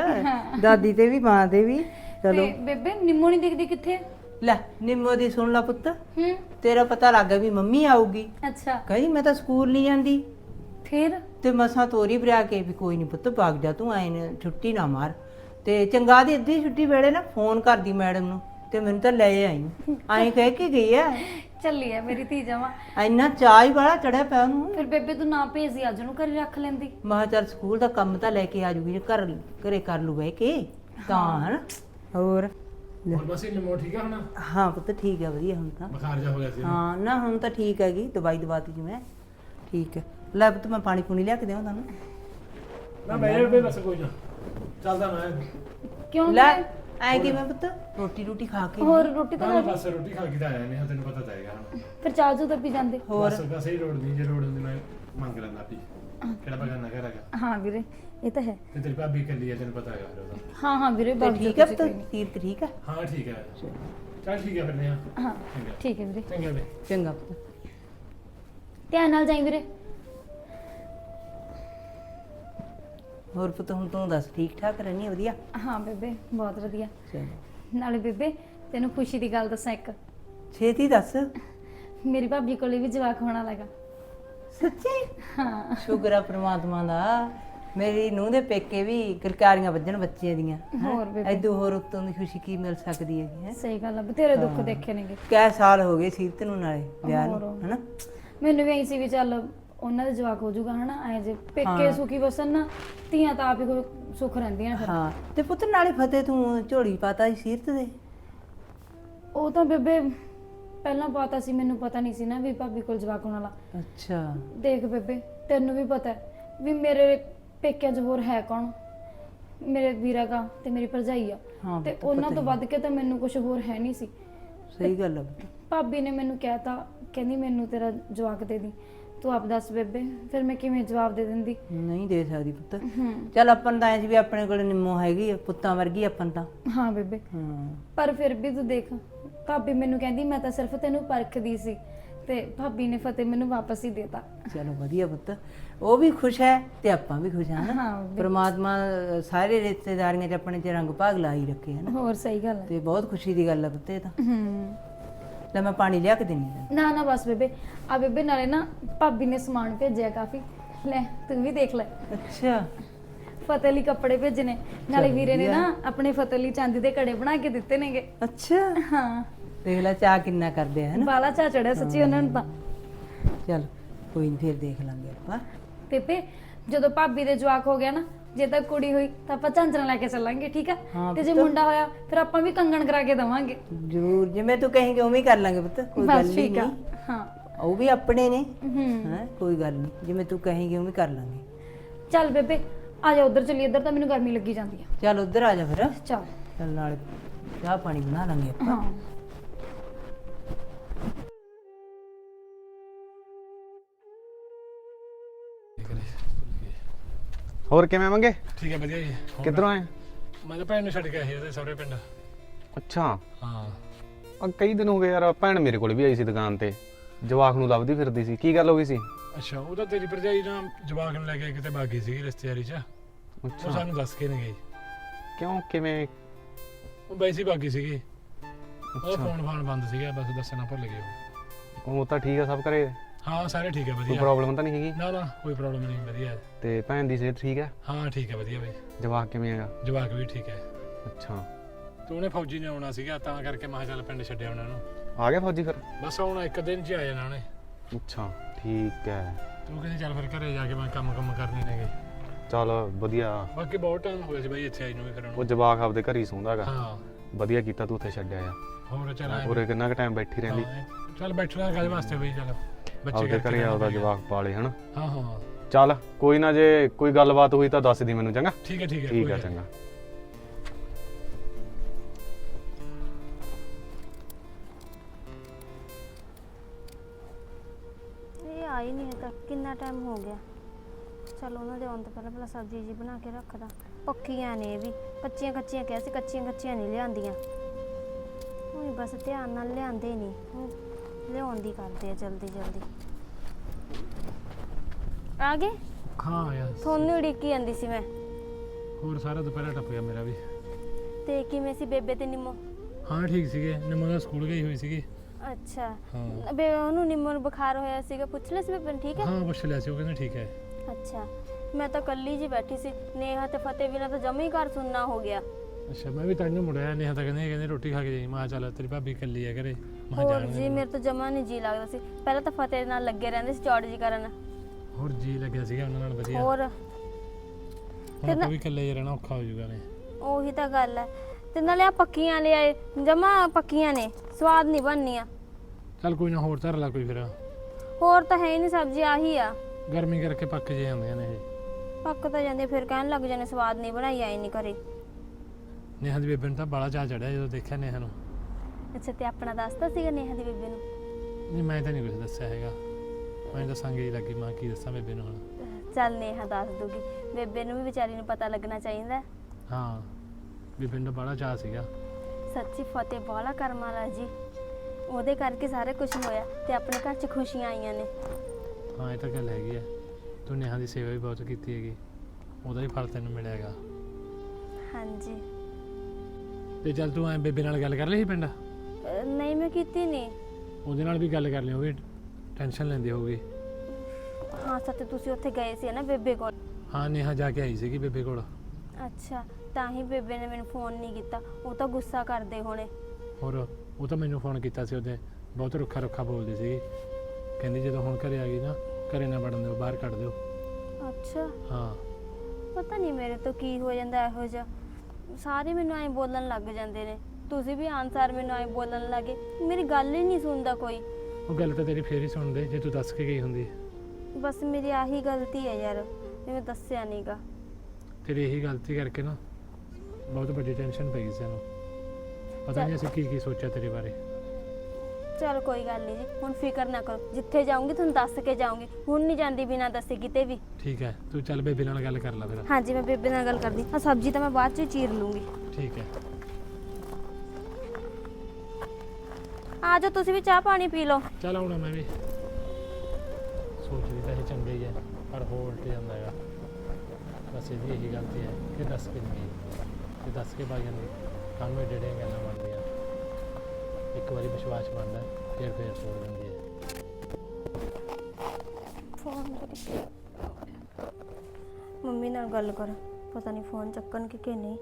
ਦਾਦੀ ਤੇ ਵੀ ਮਾਂ ਤੇ ਵੀ। ਚਲੋ। ਤੇ ਬੇਬੇ ਨਿੰਮੋ ਨਹੀਂ ਦਿਖਦੀ ਕਿੱਥੇ? ਹੈ? ਲੈ ਨਿੰਮੋ ਦੀ ਸੁਣ ਲਾ ਪੁੱਤ। ਹੂੰ। ਤੇਰਾ ਪਤਾ ਲੱਗ ਗਿਆ ਵੀ ਮੰਮੀ ਆਊਗੀ। ਅੱਛਾ। ਕਹੀ ਮੈਂ ਤਾਂ ਸਕੂਲ ਨਹੀਂ ਜਾਂਦੀ। ਫਿਰ? ਤੇ ਮਸਾਂ ਤੋਰੀ ਬਰਿਆ ਕੇ ਵੀ ਕੋਈ ਨਹੀਂ ਪੁੱਤ ਭਾਗ ਜਾ ਤੂੰ ਐਨ ਛੁੱਟੀ ਨਾ ਮਾਰ। ਤੇ ਚੰਗਾ ਦੀ ਅੱਧੀ ਛੁੱਟੀ ਵੇਲੇ ਨਾ ਫੋਨ ਕਰਦੀ ਮੈਡਮ ਨੂੰ ਤੇ ਮੈਨੂੰ ਤਾਂ ਲੈ ਆਈ। ਐਂ ਕਹਿ ਕੇ ਗਈ ਆ ਚੱਲੀ ਹੈ ਮੇਰੀ ਧੀ ਜਾਵਾ ਇੰਨਾ ਚਾਹ ਹੀ ਵਾਲਾ ਚੜਿਆ ਪਿਆ ਉਹਨੂੰ। ਫਿਰ ਬੇਬੇ ਤੂੰ ਨਾ ਭੇਜਦੀ ਅੱਜ ਨੂੰ ਘਰੇ ਰੱਖ ਲੈਂਦੀ। ਮੈਂ ਕਿਹਾ ਚੱਲ ਸਕੂਲ ਦਾ ਕੰਮ ਤਾਂ ਲੈ ਕੇ ਆ ਜੂਗੀ ਜੇ ਘਰ ਘਰੇ ਕਰ ਲੂ ਬਹਿ ਕੇ ਤਾਂ ਹਨਾ। ਹੋਰ? ਹੋਰ ਬਸ ਇਹ ਨਿਮੋ ਠੀਕ ਆ ਹੁਣ? ਹਾਂ ਪੁੱਤ ਠੀਕ ਹੈ ਵਧੀਆ ਹੁਣ ਤਾਂ। ਬੁਖਾਰ ਜਾ ਹੋ ਗਿਆ ਸੀ। ਇਹਨੂੰ। ਹਾਂ ਨਾ ਹੁਣ ਤਾਂ ਠੀਕ ਹੈਗੀ ਦਵਾਈ ਦਵਾਤੀ ਜੀ ਮੈਂ। ਠੀਕ ਹੈ। ਲੈ ਪੁੱਤ ਮੈਂ ਪਾਣੀ ਪੂਣੀ ਲਿਆ ਕੇ ਦੇਵਾਂ ਤੁਹਾਨੂੰ। ਨਾ ਮੇਰੇ ਬੇ ਬਸ ਕੋਈ ਨਾ। ਚੱਲਦਾ ਮੈਂ। ਕਿਉਂ ਲੈ? ਐ ਕਿਵੇਂ ਪੁੱਤ? ਰੋਟੀ ਰੋਟੀ ਖਾ ਕੇ ਹੋਰ ਰੋਟੀ ਤਾਂ ਨਾ ਬਸ ਰੋਟੀ ਖਾ ਕੇ ਤਾਂ ਆਇਆ ਨਹੀਂ ਤੈਨੂੰ ਪਤਾ ਤਾਂ ਹੈਗਾ ਹੁਣ। ਫਿਰ ਚਾਹ ਜੂ ਤਾਂ ਪੀ ਜਾਂਦੇ। ਹੋਰ? ਬਸ ਬਸ ਹੀ ਰੋਡ ਦੀ ਜੇ ਰੋਡ ਹੁੰਦੀ ਮੈਂ ਮੰਗ ਲੈਂਦਾ ਪੀ ਕਿਹੜਾ ਬਗਾਨਾ ਘਰ ਹੈਗਾ। ਹਾਂ ਵੀਰੇ ਇਹ ਤਾਂ ਹੈ। ਤੇ ਤੇਰੀ ਭਾਬੀ ਕੱਲੀ ਹੈ ਤੈਨੂੰ ਪਤਾ ਹੈਗਾ ਫਿਰ ਉਹਦਾ। ਹਾਂ ਹਾਂ ਵੀਰੇ ਤੇ ਠੀਕ ਹੈ ਪੁੱਤ? ਨੀ। ਤੀਰਤ ਠੀਕ ਹੈ? ਹਾਂ ਠੀਕ ਹੈ। ਚੱਲ ਠੀਕ ਹੈ ਫਿਰ ਨੇ ਹਾਂ ਚੰਗਾ। ਠੀਕ ਹੈ ਵੀਰੇ। ਚੰਗਾ ਬੇ ਚੰਗਾ ਪੁੱਤ। ਧਿਆਨ ਨਾਲ ਜਾਈਂ ਵੀਰੇ। ਹੋਰ ਪੁੱਤ ਹੁਣ ਤੂੰ ਦੱਸ ਠੀਕ ਠਾਕ ਰਹਿਣੀ ਵਧੀਆ? ਹਾਂ ਬੇਬੇ ਬਹੁਤ ਵਧੀਆ। ਚਲੋ। ਨਾਲੇ ਬੇਬੇ ਤੈਨੂੰ ਖੁਸ਼ੀ ਦੀ ਗੱਲ ਦੱਸਾਂ ਇੱਕ। ਛੇਤੀ ਦੱਸ। ਮੇਰੀ ਭਾਬੀ ਕੋਲੇ ਵੀ ਜਵਾਕ ਹੋਣਾ ਲੱਗਾ ਸੱਚੀ? ਹਾਂ। ਸ਼ੁਕਰ ਆ ਪ੍ਰਮਾਤਮਾ ਦਾ। ਮੇਰੀ ਨੂੰਹ ਦੇ ਪੇਕੇ ਵੀ ਕਿਲਕਾਰੀਆਂ ਵੱਜਣ ਬੱਚਿਆਂ ਦੀਆਂ। ਹੈਂ। ਹੋਰ ਬੇਬੇ। ਐਦੂ ਹੋਰ ਉੱਤੋਂ ਦੀ ਖੁਸ਼ੀ ਕੀ ਮਿਲ ਸਕਦੀ ਹੈਗੀ ਹੈ? ਸਹੀ ਗੱਲ ਆ ਬਥੇਰੇ ਦੁੱਖ ਦੇਖੇ ਨੇਗੇ। ਕੈ ਸਾਲ ਹੋ ਗਏ ਸੀਰਤ ਨੂੰ ਨਾਲੇ ਵਿਆਹ ਹੋਰ। ਨੂੰ ਹਨਾ? ਮੈਨੂੰ ਵੀ ਐਂ ਸੀ ਵੀ ਚੱਲ ਉਹਨਾਂ ਦੇ ਜਵਾਕ ਹੋ ਜਾਊਗਾ ਹਨਾ? ਐ ਜੇ ਪੇਕੇ ਹਾਂ। ਸੁਖੀ ਵਸਣ ਨਾ ਧੀਆਂ ਤਾਂ ਆਪ ਹੀ ਕੋਈ ਸੁਖ ਰਹਿੰਦੀਆਂ ਫਿਰ। ਹਾਂ ਤੇ ਪੁੱਤ ਨਾਲੇ ਫਤਿਹ ਤੂੰ ਝੋਲੀ ਪਾਤਾ ਸੀ ਸੀਰਤ ਦੇ? ਉਹ ਤਾਂ ਬੇਬੇ ਪਹਿਲਾਂ ਪਤਾ ਸੀ ਮੈਨੂੰ ਪਤਾ ਨਹੀਂ ਸੀ ਨਾ ਵੀ ਭਾਬੀ ਕੋਲ ਜਵਾਕ ਹੋਣ ਵਾਲਾ। ਅੱਛਾ। ਦੇਖ ਬੇਬੇ ਤੈਨੂੰ ਵੀ ਪਤਾ ਹੈ ਵੀ ਮੇਰੇ ਪੇਕਿਆਂ 'ਚ ਹੋਰ ਹੈ ਕੌਣ? ਮੇਰੇ ਵੀਰਾ ਕਾ ਤੇ ਮੇਰੀ ਭਰਜਾਈ ਆ। ਹਾਂ ਤੇ ਪੁੱਤ, ਉਹਨਾਂ ਪਤਾ ਤੋਂ ਹੀ ਵੱਧ ਕੇ ਤਾਂ ਮੈਨੂੰ ਕੁਝ ਹੋਰ ਹੈ ਨਹੀਂ ਸੀ। ਸਹੀ ਗੱਲ ਆ। ਪੁੱਤ ਭਾਬੀ ਨੇ ਮੈਨੂੰ ਕਹਿਤਾ ਕਹਿੰਦੀ ਮੈਨੂੰ ਤੇਰਾ ਜਵਾਕ ਦੇ ਦੀ। ਤੂੰ ਆਪ ਦੱਸ ਬੇਬੇ ਫਿਰ ਮੈਂ ਕਿਵੇਂ ਜਵਾਬ ਦੇ ਦਿੰਦੀ? ਨਹੀਂ ਦੇ ਸਕਦੀ ਪੁੱਤ। ਹੂੰ। ਚੱਲ ਆਪਾਂ ਨੂੰ ਤਾਂ ਐਂ ਸੀ ਵੀ ਆਪਣੇ ਕੋਲ ਨਿੰਮੋ ਹੈਗੀ ਆ, ਪੁੱਤਾਂ ਵਰਗੀ ਆਪਾਂ ਨੂੰ ਤਾਂ। ਹਾਂ ਬੇਬੇ। ਹਾਂ। ਪਰ ਫਿਰ ਵੀ ਤੂੰ ਦੇਖ ਭਾਬੀ ਮੈਨੂੰ ਕਹਿੰਦੀ ਮੈਂ ਤਾਂ ਸਿਰਫ ਤੈਨੂੰ ਪਰਖਦੀ ਸੀ ਤੇ ਭਾਬੀ ਨੇ ਫਤਿਹ ਮੈਨੂੰ ਵਾਪਸ ਹੀ ਦੇਤਾ। ਚਲੋ ਵਧੀਆ ਪੁੱਤ। ਉਹ ਵੀ ਖੁਸ਼ ਹੈ ਤੇ ਆਪਾਂ ਵੀ ਖੁਸ਼ ਹਾਂ ਨਾ। ਹਾਂ ਬੇ- ਪ੍ਰਮਾਤਮਾ ਅ, ਸਾਰੇ ਰਿਸ਼ਤੇਦਾਰੀਆਂ 'ਚ ਆਪਣੇ 'ਚ ਰੰਗ ਭਾਗ ਲਾਈ ਰੱਖੇ ਹਨ ਹੋਰ ਸਹੀ ਗੱਲ ਹੈ। ਤੇ ਬਹੁਤ ਖੁਸ਼ੀ ਦੀ ਗੱਲ ਹੈ ਪੁੱਤ ਇਹ ਤਾਂ। ਹੂੰ। ਲੈ ਮੈਂ ਪਾਣੀ ਲਿਆ ਕੇ ਦਿੰਨੀ ਤੈਨੂੰ ਨਾ ਨਾ ਬਸ ਬੇਬੇ। ਆ ਬੇਬੇ ਨਾਲੇ ਨਾ ਭਾਬੀ ਨੇ ਸਮਾਨ ਭੇਜਿਆ ਕਾਫੀ। ਲੈ ਤੂੰ ਵੀ ਦੇਖ ਲੈ। ਅੱਛਾ। ਫਤਿਹ ਲਈ ਕੱਪੜੇ ਭੇਜਨੇ ਨਾਲੇ ਵੀਰੇ ਨੇ। ਨਾ ਆਪਣੇ ਫਤਿਹ ਲਈ ਚਾਂਦੀ ਦੇ ਕੜੇ ਬਣਾ ਕੇ ਦਿੱਤੇ ਨੇਗੇ। ਅੱਛਾ। ਹਾਂ। ਦੇਖ ਲੈ ਚਾਹ ਕਿੰਨਾ ਕਰਦੇ ਆ ਹਨਾ ਬਾਲਾ ਚਾ ਚੜਿਆ ਸੱਚੀ ਉਹਨਾਂ ਨੂੰ ਤਾਂ। ਚੱਲ ਕੋਈ ਨਹੀਂ ਫਿਰ ਦੇਖ ਲਾਂਗੇ ਆਪਾਂ। ਬੇਬੇ ਜਦੋਂ ਭਾਬੀ ਦੇ ਜਵਾਕ ਹੋ ਗਿਆ ਨਾ ਜੇ ਤਾਂ ਕੁੜੀ ਹੋਈ ਤਾਂ ਆਪਾਂ ਝਾਂਜਰਾਂ ਲੈ ਕੇ ਚੱਲਾਂਗੇ ਠੀਕ ਆ? ਹਾਂ ਤੇ ਜੇ ਪੁੱਤ। ਮੁੰਡਾ ਹੋਇਆ ਫਿਰ ਆਪਾਂ ਵੀ ਕੰਗਣ ਕਰਾ ਕੇ ਦਵਾਂਗੇ। ਜ਼ਰੂਰ ਜਿਵੇਂ ਤੂੰ ਕਹੇਂਗੇ ਉਵੇਂ ਹੀ ਕਰ ਲਾਂਗੇ ਪੁੱਤ ਕੋਈ ਗੱਲ ਬਸ ਠੀਕ ਆ। ਨਹੀਂ। ਹਾਂ। ਉਹ ਵੀ ਆਪਣੇ ਨੇ। ਹੂੰ। ਹਾਂ ਕੋਈ ਗੱਲ ਨਹੀਂ ਜਿਵੇਂ ਤੂੰ ਕਹੇਂਗੇ ਉਵੇਂ ਕਰ ਲਾਂਗੇ। ਚੱਲ ਬੇਬੇ ਆ ਜਾ ਉਧਰ ਚੱਲੀ ਇੱਧਰ ਤਾਂ ਮੈਨੂੰ ਗਰਮੀ ਲੱਗੀ ਜਾਂਦੀ ਆ। ਚੱਲ ਉੱਧਰ ਆ ਜਾ ਫਿਰ। ਚੱਲ। ਚੱਲ ਨਾਲ ਚਾਹ ਪਾਣੀ ਬਣਾ ਲਾਂਗੇ ਆਪਾਂ। ਹਾਂ। ਹੋਰ ਕਿਵੇਂ ਮੰਗੇ? ਠੀਕ ਹੈ ਵਧੀਆ ਜੀ। ਹੋਰ ਕਿੱਧਰੋਂ ਆਏ? ਮੈਂ ਤਾਂ ਭੈਣ ਨੂੰ ਛੱਡ ਕੇ ਆਇਆ ਸੀ ਉਹਦੇ ਸਹੁਰੇ ਪਿੰਡ। ਅੱਛਾ। ਹਾਂ। ਆ ਕਈ ਦਿਨ ਹੋ ਗਏ ਯਾਰ ਭੈਣ ਮੇਰੇ ਕੋਲ ਵੀ ਆਈ ਸੀ ਦੁਕਾਨ ਤੇ। ਜਵਾਕ ਨੂੰ ਲੱਭਦੀ ਫਿਰਦੀ ਸੀ। ਕੀ ਗੱਲ ਹੋ ਗਈ ਸੀ? ਅੱਛਾ ਉਹ ਤਾਂ ਤੇਰੀ ਭਰਜਾਈ ਨਾ ਜਵਾਕ ਨੂੰ ਲੈ ਕੇ ਕਿਤੇ ਬਾਗੀ ਸੀ ਰਿਸ਼ਤੇਦਾਰੀ 'ਚ। ਉਹ ਅੱਛਾ ਸਾਨੂੰ ਦੱਸ ਕੇ ਨਹੀਂ ਗਈ। ਕਿਉਂ? ਕਿਵੇਂ? ਉਹ ਵੈਸੀ ਬਾਗੀ ਸੀਗੀ। ਉਹ ਅੱਛਾ। ਫੋਨ ਫਾਨ ਬੰਦ ਸੀਗਾ ਬਸ ਦੱਸਣਾ ਭੁੱਲ ਗਏ ਉਹ। ਉਹ ਤਾਂ ਠੀਕ ਆ ਸਭ ਘਰੇ। ਹਾਂ ਸਾਰੇ ਠੀਕ ਹੈ ਕੋਈ ਵਧੀਆ ਪ੍ਰੋਬਲਮ ਤਾਂ ਨਹੀਂ ਹੈਗੀ? ਨਾ ਨਾ ਕੋਈ ਪ੍ਰੋਬਲਮ ਨਹੀਂ ਵਧੀਆ। ਹੈ। ਤੇ ਭੈਣ ਦੀ ਸਿਹਤ ਠੀਕ ਹੈ? ਹਾਂ ਠੀਕ ਹੈ ਵਧੀਆ ਬਈ। ਜਵਾਕ ਕਿਵੇਂ ਹੈਗਾ? ਜਵਾਕ ਵੀ ਠੀਕ ਹੈ। ਅੱਛਾ। ਤੇ ਉਹਨੇ ਫੌਜੀ ਨੇ ਆਉਣਾ ਸੀਗਾ ਤਾਂ ਕਰਕੇ ਮੈਂ ਕਿਹਾ ਚੱਲ ਪਿੰਡ ਛੱਡਿਆ ਉਹਨਾਂ ਨੂੰ। ਆ ਗਿਆ ਫੌਜੀ ਫਿਰ? ਬਸ ਹੁਣ ਇੱਕ ਦਿਨ 'ਚ ਹੀ ਆ ਜਾਣਾ ਉਹਨੇ। ਅੱਛਾ ਠੀਕ ਹੈ। ਤੂੰ ਕਹਿੰਦੀ ਚੱਲ ਫਿਰ ਘਰੇ ਜਾ ਕੇ ਮੈਂ ਕੰਮ ਕੰਮ ਕਰਨੇ ਨੇਗੇ। ਚਲ ਵਧੀਆ। ਬਾਕੀ ਬਹੁਤ ਟਾਈਮ ਹੋ ਗਿਆ ਸੀ ਬਈ ਇੱਥੇ ਆਈ ਨੂੰ ਵੀ ਫਿਰ ਉਹ ਉਹਨੂੰ ਜਵਾਕ ਆਪਦੇ ਘਰ ਹੀ ਸੌਂਦਾ ਹੈਗਾ। ਹਾਂ। ਵਧੀਆ ਕੀਤਾ ਤੂੰ ਉੱਥੇ ਛੱਡਿਆ ਆ। ਹੋਰ ਚੱਲ ਆਏਂ। ਉਰੇ ਕਿੰਨਾ ਕੁ ਟਾਈਮ ਬੈਠੀ ਰਹਿੰਦੀ। ਹਾਂ, ਚੱਲ ਬੈਠਣਾ ਕਾਹਦੇ ਵਾਸਤੇ ਬਈ ਚੱਲ। ਬੱਚੇ ਆਪਦੇ ਕਰਕੇ ਘਰੇ ਰਹਿਣਾ ਆਪਦਾ ਪਏਗਾ। ਜਵਾਕ ਪਾਲੇ ਹਨਾ? ਹਾਂ ਹਾਂ। ਚੱਲ ਕੋਈ ਨਾ ਜੇ ਕੋਈ ਗੱਲਬਾਤ ਹੋਈ ਤਾਂ ਦੱਸ ਦੀ ਮੈਨੂੰ ਚੰਗਾ? ਠੀਕ ਹੈ ਠੀਕ ਹੈ ਠੀਕ ਕੋਈ ਆ ਗੱਲ ਚੰਗਾ। ਇਹ ਆਈ ਨਹੀਂ ਤੱਕ। ਕਿੰਨਾ ਟਾਈਮ ਹੋ ਗਿਆ? ਚਲ ਉਹਨਾਂ ਦੇ ਆਉਣ ਤੋਂ ਪਹਿਲਾਂ ਪਹਿਲਾਂ ਸਬਜ਼ੀ ਜੀ ਬਣਾ ਕੇ ਰੱਖਦਾ। ਪੱਕੀਆਂ ਨੇ ਇਹ ਵੀ। ਕੱਚੀਆਂ ਕੱਚੀਆਂ ਕਿਹਾ ਸੀ ਕੱਚੀਆਂ ਕੱਚੀਆਂ ਨਹੀਂ ਲਿਆਂਦੀਆਂ। ਹੁਣ ਬਸ ਧਿਆਨ ਨਾਲ ਲਿਆਂਦੇ ਨਹੀਂ ਹੁਣ ਲਿਆਉਣ ਦੀ ਕਰਦੇ ਆ ਜਲਦੀ ਜਲਦੀ। ਆ ਗਏ? ਹਾਂ ਯਾਰ ਤੁਹਾਨੂੰ ਉਡੀਕੀ ਜਾਂਦੀ ਸੀ ਮੈਂ। ਹੋਰ ਸਾਰਾ ਦੁਪਹਿਰਾ ਟੱਪ ਗਿਆ ਮੇਰਾ ਵੀ। ਤੇ ਕਿਵੇਂ ਸੀ ਬੇਬੇ ਤੇ ਨਿੰਮੋ? ਹਾਂ ਠੀਕ ਸੀਗੇ। ਨਿੰਮੋ ਦਾ ਸਕੂਲ ਗਈ ਹੋਈ ਸੀਗੀ। ਅੱਛਾ। ਹਾਂ। ਬੇ ਉਹਨੂੰ ਨਿੰਮੋ ਨੂੰ ਬੁਖਾਰ ਹੋਇਆ ਸੀਗਾ। ਪੁੱਛ ਲਿਆ ਸੀ ਬੇਬੇ ਨੂੰ, ਠੀਕ ਹੈ? ਹਾਂ ਪੁੱਛ ਲਿਆ ਸੀ। ਉਹ ਕਹਿੰਦੇ ਠੀਕ ਹੈ। ਅੱਛਾ। ਮੈਂ ਤਾਂ ਕੱਲੀ ਜੀ ਬੈਠੀ ਸੀ। ਨੇਹਾ ਤੇ ਫਤਿਹ ਬਿਨਾ ਤਾਂ ਜਮਾ ਹੀ ਘਰ ਸੁਣਨਾ ਹੋ ਗਿਆ। ਅੱਛਾ ਮੈਂ ਵੀ ਤੈਨੂੰ ਮੁੜਿਆ। ਨੇਹਾ ਤਾਂ ਕਹਿੰਦੇ ਕਹਿੰਦੇ ਰੋਟੀ ਖਾ ਕੇ ਜਾਈ। ਮੈਂ ਕਿਹਾ ਚੱਲ ਤੇਰੀ ਭਾਬੀ ਇਕੱਲੀ ਹੈ ਘਰੇ। ਮੈਂ ਹੋਰ ਜਾਣ ਦੇ ਜੀ ਮੇਰੇ ਤਾਂ ਜਮਾ ਨਹੀਂ ਜੀ ਲੱਗਦਾ ਸੀ। ਪਹਿਲਾਂ ਤਾਂ ਫਤਿਹ ਨਾਲ ਲੱਗੇ ਰਹਿੰਦੇ ਸੀ ਚੌੜ ਜੀ ਕਰਨ। ਹੋਰ ਜੀ ਲੱਗਿਆ ਸੀਗਾ ਉਹਨਾਂ ਨਾਲ ਵਧੀਆ। ਹੋਰ। ਹੁਣ ਆਪਾਂ ਵੀ ਇਕੱਲੇ ਹੀ ਰਹਿਣਾ ਔਖਾ ਹੋ ਜਾਊਗਾ ਨੇ। ਉਹੀ ਤਾਂ ਗੱਲ ਹੈ। ਤੇ ਨਾਲੇ ਆ ਪੱਕੀਆਂ ਲਿਆਏ ਜਮਾ ਪੱਕੀਆਂ ਨੇ ਸਵਾਦ ਨਹੀਂ ਬਣਨੀਆਂ। ਚੱਲ ਕੋਈ ਨਾ ਹੋਰ ਧਰ ਲਾ ਕੋਈ ਫਿਰ। ਹੋਰ ਤਾਂ ਹੈ ਹੀ ਨਹੀਂ ਸਬਜ਼ੀ ਆਹੀ ਆ। ਗਰਮੀ ਕਰਕੇ ਪੱਕ ਜੇ ਜਾਂਦੀਆਂ ਨੇ ਇਹ। ਪੱਕ ਤਾਂ ਜਾਂਦੇ ਫਿਰ ਕਹਿਣ ਲੱਗ ਜਾਂਦੇ ਸਵਾਦ ਨਹੀਂ ਬਣਾਈ ਆਈ ਨਹੀਂ ਕਰੇ ਨੇਹਾ ਦੀ ਬੇਬੇ ਨੂੰ ਤਾਂ ਬਾਲਾ ਚਾਹ ਚੜਿਆ ਜਦੋਂ ਦੇਖਿਆ ਨੇਹਾ ਨੂੰ। ਅੱਛਾ ਤੇ ਆਪਣਾ ਦੱਸਦਾ ਸੀਗਾ ਨੇਹਾ ਦੀ ਬੇਬੇ ਨੂੰ? ਨਹੀਂ ਮੈਂ ਤਾਂ ਨਹੀਂ ਕੁਝ ਦੱਸਿਆ ਹੈਗਾ। ਮੈਂ ਦੱਸਾਂਗੇ ਹੀ ਲੱਗੀ ਮਾਂ ਕੀ ਦੱਸਾਂ ਬੇਬੇ ਨੂੰ ਹੁਣ? ਚੱਲ ਨੇਹਾ ਦੱਸ ਦੂਗੀ ਬੇਬੇ ਨੂੰ ਵੀ ਵਿਚਾਰੀ ਨੂੰ ਪਤਾ ਲੱਗਣਾ ਚਾਹੀਦਾ। ਹਾਂ ਬੇਬੇ ਨੂੰ ਬਾਲਾ ਚਾਹ ਸੀਗਾ। ਸੱਚੀ ਫਤਿਹ ਬਾਲਾ ਕਰਮ ਵਾਲਾ ਜੀ। ਉਹਦੇ ਕਰਕੇ ਸਾਰਾ ਕੁਝ ਹੋਇਆ ਤੇ ਆਪਣੇ ਘਰ 'ਚ ਖੁਸ਼ੀਆਂ ਆਈਆਂ ਨੇ। ਹਾਂ ਇਹ ਤਾਂ ਗੱਲ ਹੈਗੀ ਆ। ਤੂੰ ਨੇਹਾ ਦੀ ਸੇਵਾ ਵੀ ਬਹੁਤ ਕੀਤੀ ਹੈਗੀ। ਉਹਦਾ ਹੀ ਫਲ ਤੈਨੂੰ ਮਿਲਿਆ ਹੈਗਾ। ਹਾਂਜੀ। ਤੇ ਚੱਲ ਤੂੰ ਐ ਬੇਬੇ ਨਾਲ ਗੱਲ ਕਰ ਲਈ ਸੀ ਪਿੰਡ? ਅਹ ਨਹੀਂ ਮੈਂ ਕੀਤੀ ਨਹੀਂ। ਉਹਦੇ ਨਾਲ ਵੀ ਗੱਲ ਕਰ ਹੋਵੇ ਟੈਨਸ਼ਨ ਲੈਂਦੀ ਹੋਊਗੀ ਹਾਂ ਸੱਚ ਤੁਸੀਂ ਉੱਥੇ ਗਏ ਸੀ ਨਾ ਬੇਬੇ ਕੋਲ? ਹਾਂ ਨੇਹਾ ਜਾ ਕੇ ਆਈ ਸੀਗੀ ਬੇਬੇ ਕੋਲ। ਅੱਛਾ ਤਾਂ ਹੀ ਬੇਬੇ ਨੇ ਮੈਨੂੰ ਫੋਨ ਨਹੀਂ ਕੀਤਾ। ਉਹ ਤਾਂ ਗੁੱਸਾ ਕਰਦੇ ਹੋਣੇ। ਹੋਰ ਉਹ ਤਾਂ ਮੈਨੂੰ ਫੋਨ ਕੀਤਾ ਸੀ ਉਹਦੇ। ਬਹੁਤ ਰੁੱਖਾ ਰੁੱਖਾ ਬੋਲਦੀ ਸੀਗੀ। ਕਹਿੰਦੀ ਜਦੋਂ ਹੁਣ ਘਰੇ ਆ ਗਈ ਨਾ ਘਰੇ ਨਾ ਵੜਨ ਦਿਓ ਬਾਹਰ ਕੱਢ ਦਿਓ। ਅੱਛਾ। ਹਾਂ। ਪਤਾ ਨਹੀਂ ਮੇਰੇ ਤੋਂ ਕੀ ਹੋ ਜਾਂਦਾ ਇਹੋ ਜਿਹਾ। ਸਾਰੇ ਮੈਨੂੰ ਐਂ ਬੋਲਣ ਲੱਗ ਜਾਂਦੇ ਨੇ। ਤੁਸੀਂ ਵੀ ਆਨਸਰ ਮੈਨੂੰ ਐਂ ਬੋਲਣ ਲੱਗੇ ਮੇਰੀ ਗੱਲ ਹੀ ਨਹੀਂ ਸੁਣਦਾ ਕੋਈ। ਉਹ ਗੱਲ ਤਾਂ ਤੇਰੀ ਫੇਰ ਹੀ ਸੁਣਦੇ ਜੇ ਤੂੰ ਦੱਸ ਕੇ ਗਈ ਹੁੰਦੀ। ਬਸ ਮੇਰੀ ਆਹੀ ਗਲਤੀ ਹੈ ਯਾਰ ਵੀ ਮੈਂ ਦੱਸਿਆ ਨਹੀਂਗਾ ਤੇਰੀ ਇਹੀ ਗਲਤੀ ਕਰਕੇ ਨਾ ਬਹੁਤ ਵੱਡੀ ਟੈਨਸ਼ਨ ਪੈ ਗਈ ਸਾਨੂੰ ਪਤਾ ਨਹੀਂ ਅਸੀਂ ਕੀ ਕੀ ਸੋਚਿਆ ਤੇਰੇ ਬਾਰੇ। ਚਲ ਕੋਈ ਗੱਲ ਨਹੀਂ ਜੀ ਹੁਣ ਫਿਕਰ ਨਾ ਕਰੋ। ਜਿੱਥੇ ਜਾਊਂਗੀ ਤੁਹਾਨੂੰ ਦੱਸ ਕੇ ਜਾਊਂਗੀ ਹੁਣ ਨਹੀਂ ਜਾਂਦੀ ਬਿਨਾਂ ਦੱਸੇ ਕਿਤੇ ਵੀ। ਠੀਕ ਹੈ ਤੂੰ ਚੱਲ ਬੇਬੇ ਨਾਲ ਗੱਲ ਕਰ ਲੈ ਫਿਰ। ਹਾਂਜੀ ਮੈਂ ਬੇਬੇ ਨਾਲ ਗੱਲ ਕਰਦੀ ਹਾਂ। ਸਬਜ਼ੀ ਤਾਂ ਮੈਂ ਬਾਅਦ ਚ ਚੀਰ ਲੂੰਗੀ। ਠੀਕ ਹੈ। ਆ ਜਾਓ ਤੁਸੀਂ ਵੀ ਚਾਹ ਪਾਣੀ ਪੀ ਲਓ। ਚੱਲ ਆਉਣਾ ਮੈਂ ਵੀ। ਸੋਚਦੀ ਤਾਂ ਇਹ ਚੰਗਾ ਹੀ ਹੈ ਪਰ ਹੋ ਉਲਟ ਜਾਂਦਾ ਹੈਗਾ। ਬਸ ਇਹਦੀ ਇਹੀ ਗਲਤੀ ਹੈ ਕਿ ਦੱਸ ਕੇ ਨਹੀਂ ਗਈ। ਕਿ ਦੱਸ ਕੇ ਭਾਈ ਜਾਂਦੀ ਕਾਨੂੰ ਡੇੜੇ ਗੱਲਾਂ ਬਣਦੀਆਂ। ਇੱਕ ਵਾਰੀ ਵਿਸ਼ਵਾਸ ਬਣਦਾ ਫਿਰ ਫਿਰ ਤੋੜ ਦਿੰਦੀ ਹੈ। ਫੋਨ ਮੰਮੀ ਨਾਲ ਗੱਲ ਕਰ। ਪਤਾ ਨਹੀਂ ਫੋਨ ਚੱਕਣ ਕਿ ਕਿ ਨਹੀਂ।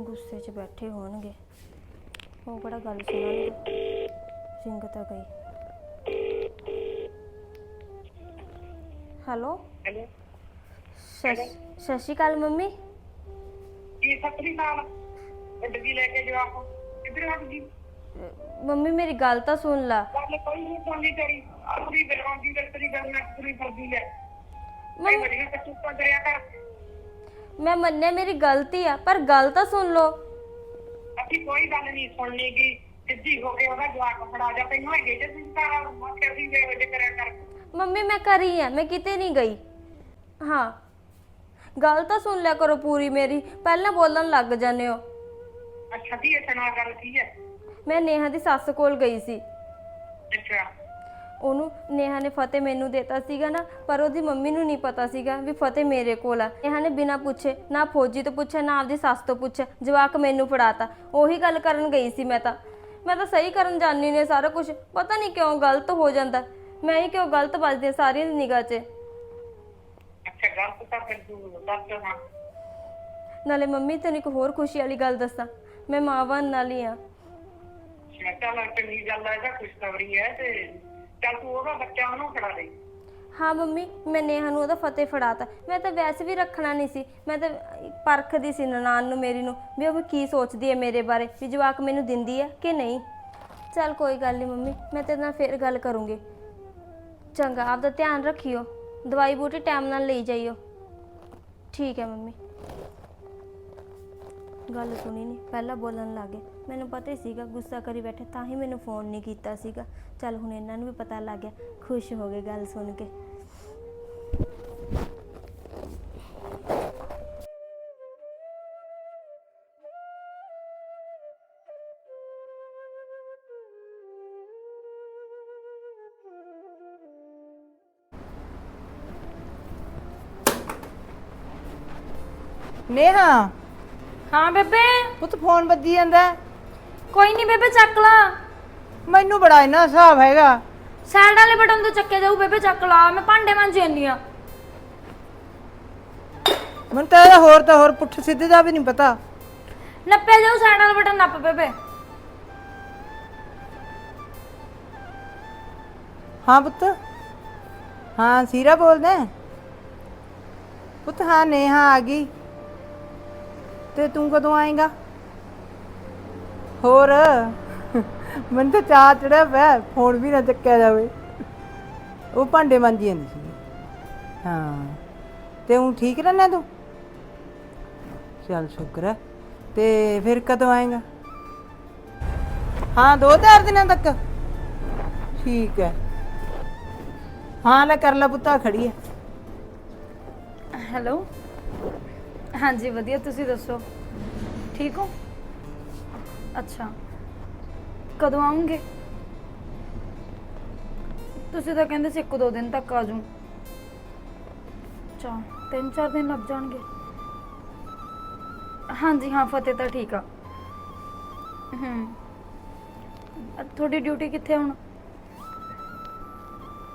ਗੁੱਸੇ 'ਚ ਬੈਠੇ ਹੋਣਗੇ। ਉਹ ਕਿਹੜਾ ਗੱਲ ਸੁਣਨਗੇ? ਸਿੰਘ ਤਾਂ ਗਈ ਹੈਲੋ ਹੈਲੋ ਸਤਿ ਸਤਿ ਸ਼੍ਰੀ ਅਕਾਲ ਮੰਮੀ ਕੀ ਸਤਰੀ ਨਾਲ ਗੱਡੀ ਲੈ ਕੇ ਜਵਾਕ ਕਿੱਧਰ ਹਟ ਗਈ ਅਹ ਮੰਮੀ ਮੇਰੀ ਗੱਲ ਤਾਂ ਸੁਣ ਲਾ ਗੱਲ ਕੋਈ ਨਹੀਂ ਸੁਣਨੀ ਤੇਰੀ ਆਪਣੀ ਬਲਵੰਦੀ ਗੱਲ ਤੇਰੀ ਗੱਲ ਨਾ ਪੂਰੀ ਕਰਦੀ ਹੈ ਮੈਂ ਮੰਮੀ ਕਰ ਮੰਨਿਆ ਮੇਰੀ ਗਲਤੀ ਆ ਪਰ ਗੱਲ ਤਾਂ ਸੁਣ ਲਓ ਅਸੀਂ ਕੋਈ ਗੱਲ ਨਹੀਂ ਸੁਣਨੀ ਗੀ ਸਿੱਧੀ ਹੋ ਕੇ ਉਹਦਾ ਜਵਾਕ ਫੜਾ ਜਾ ਤੈਨੂੰ ਹੈਗੇ ਜੇ ਤੁਸੀਂ ਤਾਂ ਮੱਕੇ ਵੀ ਵੇ ਵਜੇ ਕਰਿਆ ਕਰ। ਮੰਮੀ ਮੈਂ ਘਰੀ ਆ ਮੈਂ ਕਿਤੇ ਨਹੀਂ ਗਈ। ਹਾਂ ਗੱਲ ਤਾਂ ਸੁਣ ਲਿਆ ਕਰੋ ਪੂਰੀ ਮੇਰੀ ਪਹਿਲਾਂ ਬੋਲਣ ਲੱਗ ਜਾਂਦੇ ਹੋ। ਅੱਛਾ ਦੀ ਇਹ ਨਾਲ ਗੱਲ ਕੀ ਹੈ? ਮੈਂ ਨੇਹਾ ਦੀ ਸੱਸ ਕੋਲ ਗਈ ਸੀ। ਅੱਛਾ। ਉਹਨੂੰ ਨੇਹਾ ਨੇ ਫਤਿਹ ਮੈਨੂੰ ਦਿੱਤਾ ਸੀਗਾ ਨਾ ਪਰ ਉਹਦੀ ਮੰਮੀ ਨੂੰ ਨਹੀਂ ਪਤਾ ਸੀਗਾ ਵੀ ਫਤਿਹ ਮੇਰੇ ਕੋਲ ਆ। ਨੇਹਾ ਨੇ ਬਿਨਾਂ ਪੁੱਛੇ ਨਾ ਫੌਜੀ ਤੋਂ ਪੁੱਛਿਆ ਨਾ ਆਪਦੀ ਸੱਸ ਤੋਂ ਪੁੱਛਿਆ ਜਵਾਕ ਮੈਨੂੰ ਫੜਾਤਾ। ਉਹੀ ਗੱਲ ਕਰਨ ਗਈ ਸੀ ਮੈਂ ਤਾਂ। ਮੈਂ ਤਾਂ ਸਹੀ ਕਰਨ ਜਾਣੀ ਨੇ ਸਾਰਾ ਕੁਝ ਪਤਾ ਨਹੀਂ ਕਿਉਂ ਗਲਤ ਹੋ ਜਾਂਦਾ। ਮੈਂ ਹੀ ਕਿਉਂ ਗਲਤ ਵੱਜਦੀ ਹਾਂ ਸਾਰਿਆਂ ਦੀ ਨਿਗਾਹ 'ਚ। ਅੱਛਾ ਗਲਤ ਤਾਂ ਫਿਰ ਤੂੰ ਦੱਸ ਹਾਂ। ਨਾਲੇ ਮੰਮੀ ਤੈਨੂੰ ਇੱਕ ਹੋਰ ਖੁਸ਼ੀ ਵਾਲੀ ਗੱਲ ਦੱਸਾਂ। ਮੈਂ ਮਾਂ ਬਣਨ ਵਾਲੀ ਆ ਅੱਛਾ ਚੱਲ ਚੰਗੀ ਗੱਲ ਹੈ ਇਹਦਾ ਖੁਸ਼ਖਬਰੀ ਹੈ ਤੇ ਚੱਲ ਤੂੰ ਉਹਦਾ ਬੱਚਾ ਉਹਨੂੰ ਫੜਾ ਦੇ। ਹਾਂ ਮੰਮੀ, ਮੈਂ ਨੇਹਾ ਨੂੰ ਉਹਦਾ ਫਤਿਹ ਫੜਾਤਾ। ਮੈਂ ਤਾਂ ਵੈਸੇ ਵੀ ਰੱਖਣਾ ਨਹੀਂ ਸੀ। ਮੈਂ ਤਾਂ ਪਰਖਦੀ ਸੀ ਨਨਾਣ ਨੂੰ, ਮੇਰੀ ਨੂੰ, ਵੀ ਉਹ ਕੀ ਸੋਚਦੀ ਹੈ ਮੇਰੇ ਬਾਰੇ, ਵੀ ਜਵਾਕ ਮੈਨੂੰ ਦਿੰਦੀ ਹੈ ਕਿ ਨਹੀਂ। ਚੱਲ ਕੋਈ ਗੱਲ ਨਹੀਂ ਮੰਮੀ, ਮੈਂ ਤੇਰੇ ਨਾਲ ਫੇਰ ਗੱਲ ਕਰੂੰਗੀ। ਚੰਗਾ, ਆਪਦਾ ਧਿਆਨ ਰੱਖਿਓ। ਦਵਾਈ ਬੂਟੀ ਟਾਈਮ ਨਾਲ ਲਈ ਜਾਈਓ। ਠੀਕ ਹੈ ਮੰਮੀ। ਗੱਲ ਸੁਣੀ ਨਹੀਂ ਪਹਿਲਾਂ ਬੋਲਣ ਲੱਗੇ। ਮੈਨੂੰ ਪਤਾ ਹੀ ਸੀਗਾ, ਗੁੱਸਾ ਕਰੀ ਬੈਠੇ, ਤਾਂ ਹੀ ਮੈਨੂੰ ਫੋਨ ਨਹੀਂ ਕੀਤਾ ਸੀਗਾ। ਚੱਲ ਹੁਣ ਇਹਨਾਂ ਨੂੰ ਵੀ ਪਤਾ ਲੱਗ ਗਿਆ, ਖੁਸ਼ ਹੋ ਗਏ ਗੱਲ ਸੁਣ ਕੇ। ਨੇਹਾ! ਹਾਂ ਬੇਬੇ। ਪੁੱਤ ਫੋਨ ਵੱਜੀ ਜਾਂਦਾ। ਹੈ। ਕੋਈ ਨਹੀਂ ਬੇਬੇ ਚੱਕ ਲਾ। ਮੈਨੂੰ ਬੜਾ ਇੰਨਾ ਹਿਸਾਬ ਹੈਗਾ। ਸਾਈਡ ਵਾਲੇ ਬਟਨ ਤੋਂ ਚੱਕਿਆ ਜਾਊ ਬੇਬੇ ਚੱਕ ਲਾ। ਮੈਂ ਭਾਂਡੇ ਮਾਂਜੀ ਜਾਂਦੀ ਆ ਮੈਨੂੰ ਤਾਂ ਇਹਦਾ ਹੋਰ ਤਾਂ ਹੋਰ ਪੁੱਠ ਸਿੱਧੇ ਦਾ ਵੀ ਨਹੀਂ ਪਤਾ। ਨੱਪਿਆ ਜਾਊ ਸਾਈਡ ਵਾਲਾ ਬਟਨ ਨੱਪ ਬੇਬੇ। ਹਾਂ ਪੁੱਤ। ਹਾਂ ਸੀਰਾ ਬੋਲਦਾ ਹੈ? ਪੁੱਤ ਹਾਂ ਨੇਹਾ ਆ ਗਈ। ਤੇ ਤੂੰ ਕਦੋਂ ਆਏਗਾ? ਹੋਰ, ਮੈਨੂੰ ਤਾਂ ਚਾਹ ਚੜਿਆ ਪਿਆ, ਫੋਨ ਵੀ ਨਾ ਚੱਕਿਆ ਜਾਵੇ। ਉਹ ਭਾਂਡੇ ਮਾਂਜੀ ਜਾਂਦੀ ਸੀ। ਹਾਂ, ਤੇ ਉਹ ਠੀਕ ਰਹਿਣਾ ਤੂੰ? ਚੱਲ ਸ਼ੁਕਰ ਹੈ ਤੇ ਫਿਰ ਕਦੋਂ ਆਏਗਾ? ਹਾਂ, ਦੋ ਚਾਰ ਦਿਨਾਂ ਤੱਕ। ਠੀਕ ਹੈ ਹਾਂ, ਲੈ ਕਰ ਲੈ ਪੁੱਤਾ ਖੜੀ ਹੈ ਹੈਲੋ ਹਾਂਜੀ ਵਧੀਆ ਤੁਸੀਂ ਦੱਸੋ? ਠੀਕ ਹੋ? ਅੱਛਾ। ਕਦੋਂ ਆਉਂਗੇ? ਤੁਸੀਂ ਤਾਂ ਕਹਿੰਦੇ ਸੀ ਇੱਕ ਦੋ ਦਿਨ ਤੱਕ ਆ ਜਾਊਂ। ਅੱਛਾ ਤਿੰਨ ਚਾਰ ਦਿਨ ਲੱਗ ਜਾਣਗੇ। ਹਾਂਜੀ ਹਾਂ ਫਤਿਹ ਤਾਂ ਠੀਕ ਆ। ਹੂੰ। ਅ, ਤੁਹਾਡੀ ਡਿਊਟੀ ਕਿੱਥੇ ਹੁਣ?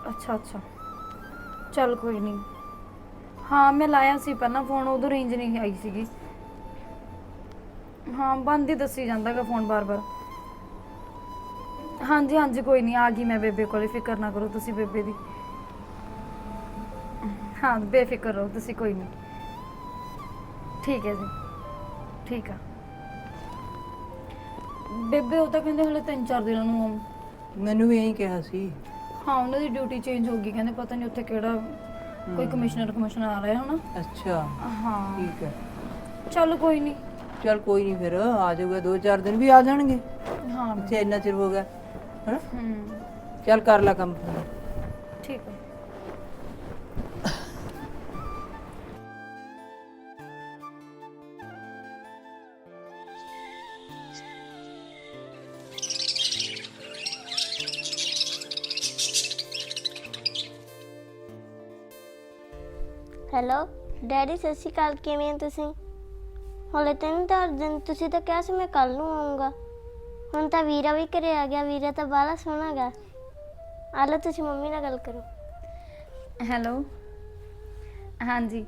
ਅੱਛਾ ਅੱਛਾ। ਚੱਲ ਕੋਈ ਨਹੀਂ ਹਾਂ ਮੈਂ ਲਾਇਆ ਸੀ ਪਹਿਲਾਂ ਫੋਨ ਉਦੋਂ ਰੇਂਜ ਨਹੀਂ ਆਈ ਸੀਗੀ। ਹਾਂ ਬੰਦ ਹੀ ਦੱਸੀ ਜਾਂਦਾਗਾ ਫੋਨ ਬਾਰ-ਬਾਰ। ਹਾਂਜੀ ਹਾਂਜੀ ਕੋਈ ਨਹੀਂ ਆ ਗਈ ਮੈਂ ਬੇਬੇ ਕੋਲੇ ਫਿਕਰ ਨਾ ਕਰੋ ਤੁਸੀਂ ਬੇਬੇ ਦੀ। ਹਾਂ ਬੇਫਿਕਰ ਰਹੋ ਤੁਸੀਂ ਕੋਈ ਨਹੀਂ। ਠੀਕ ਹੈ ਜੀ ਠੀਕ ਆ। ਬੇਬੇ ਉਹ ਤਾਂ ਕਹਿੰਦੇ ਹਲੇ ਤਿੰਨ ਚਾਰ ਦਿਨਾਂ ਨੂੰ ਆਉਂ ਮੈਨੂੰ ਵੀ ਇਹੀ ਕਿਹਾ ਸੀ। ਹਾਂ ਉਹਨਾਂ ਦੀ ਡਿਊਟੀ ਚੇਂਜ ਹੋ ਗਈ ਕਹਿੰਦੇ ਪਤਾ ਨਹੀਂ ਉੱਥੇ ਕਿਹੜਾ ਕੋਈ ਕਮਿਸ਼ਨਰ ਕਮਿਸ਼ਨਰ ਆ ਰਿਹਾ ਹਨਾ? ਅੱਛਾ ਹਾਂ। ਠੀਕ ਹੈ। ਚੱਲ ਕੋਈ ਨਹੀਂ ਚਲ ਕੋਈ ਨਹੀਂ ਫਿਰ ਆ ਜਾਊਗਾ ਦੋ ਚਾਰ ਦਿਨ ਵੀ ਆ ਜਾਣਗੇ। ਹਾਂ। ਇੱਥੇ ਇੰਨਾ ਚਿਰ ਹੋ ਗਿਆ ਹਾਂ ਹੂੰ। ਚੱਲ ਕਰ ਲੈ ਕੰਮ। ਠੀਕ ਹੈ। ਡੈਡੀ, ਸਤਿ ਸ਼੍ਰੀ ਅਕਾਲ, ਕਿਵੇਂ ਹੋ ਤੁਸੀਂ? ਹਲੇ ਤਿੰਨ ਚਾਰ ਦਿਨ ਤੁਸੀਂ ਤਾਂ ਕਿਹਾ ਸੀ ਮੈਂ ਕੱਲ ਨੂੰ ਆਉਂਗਾ ਹੁਣ ਤਾਂ ਵੀਰਾ ਵੀ ਘਰੇ ਆ ਗਿਆ, ਵੀਰਾ ਤਾਂ ਬਾਹਲਾ ਸੋਹਣਾ ਗਾ। ਆ ਲਓ ਤੁਸੀਂ ਮੰਮੀ ਨਾਲ ਗੱਲ ਕਰੋ। ਹੈਲੋ? ਹਾਂਜੀ।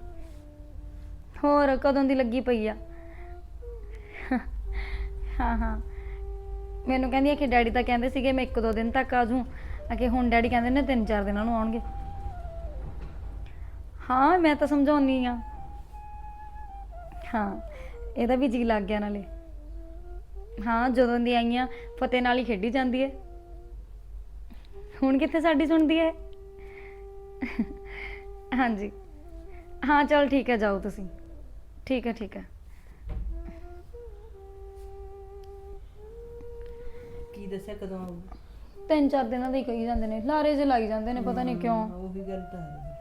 ਹੋਰ, ਕਦੋਂ ਦੀ ਲੱਗੀ ਪਈ ਆ? ਹਾਂ ਹਾਂ। ਮੈਨੂੰ ਕਹਿੰਦੀ ਆ ਕਿ ਡੈਡੀ ਤਾਂ ਕਹਿੰਦੇ ਸੀਗੇ ਮੈਂ ਇੱਕ ਦੋ ਦਿਨ ਤੱਕ ਆ ਜੂ ਕਿ ਹੁਣ ਡੈਡੀ ਕਹਿੰਦੇ ਨੇ ਤਿੰਨ ਚਾਰ ਦਿਨਾਂ ਨੂੰ ਆਉਣਗੇ। ਹਾਂ ਮੈਂ ਤਾਂ ਸਮਝਾਉਣੀ ਆ। ਹਾਂ ਇਹਦਾ ਵੀ ਜੀ ਲੱਗ ਗਿਆ ਨਾਲੇ। ਹਾਂ ਜਦੋਂ ਦੀ ਆਈਆਂ ਫਤਿਹ ਨਾਲ ਹੀ ਖੇਡੀ ਜਾਂਦੀ ਹੈ ਹੁਣ ਕਿੱਥੇ ਸਾਡੀ ਸੁਣਦੀ ਹੈ ਹਾਂਜੀ। ਹਾਂ ਚਲ ਠੀਕ ਹੈ ਜਾਓ ਤੁਸੀਂ। ਠੀਕ ਹੈ ਠੀਕ ਹੈ ਕੀ ਦੱਸਿਆ ਕਦੋਂ ਆਊਗਾ? ਤਿੰਨ ਚਾਰ ਦਿਨਾਂ ਦੇ ਹੀ ਕਹੀ ਜਾਂਦੇ ਨੇ। ਲਾਰੇ ਜੇ ਲੱਗ ਜਾਂਦੇ ਨੇ ਪਤਾ ਨਹੀਂ ਕਿਉਂ। ਉਹੀ ਗੱਲ ਤਾਂ ਹੈ।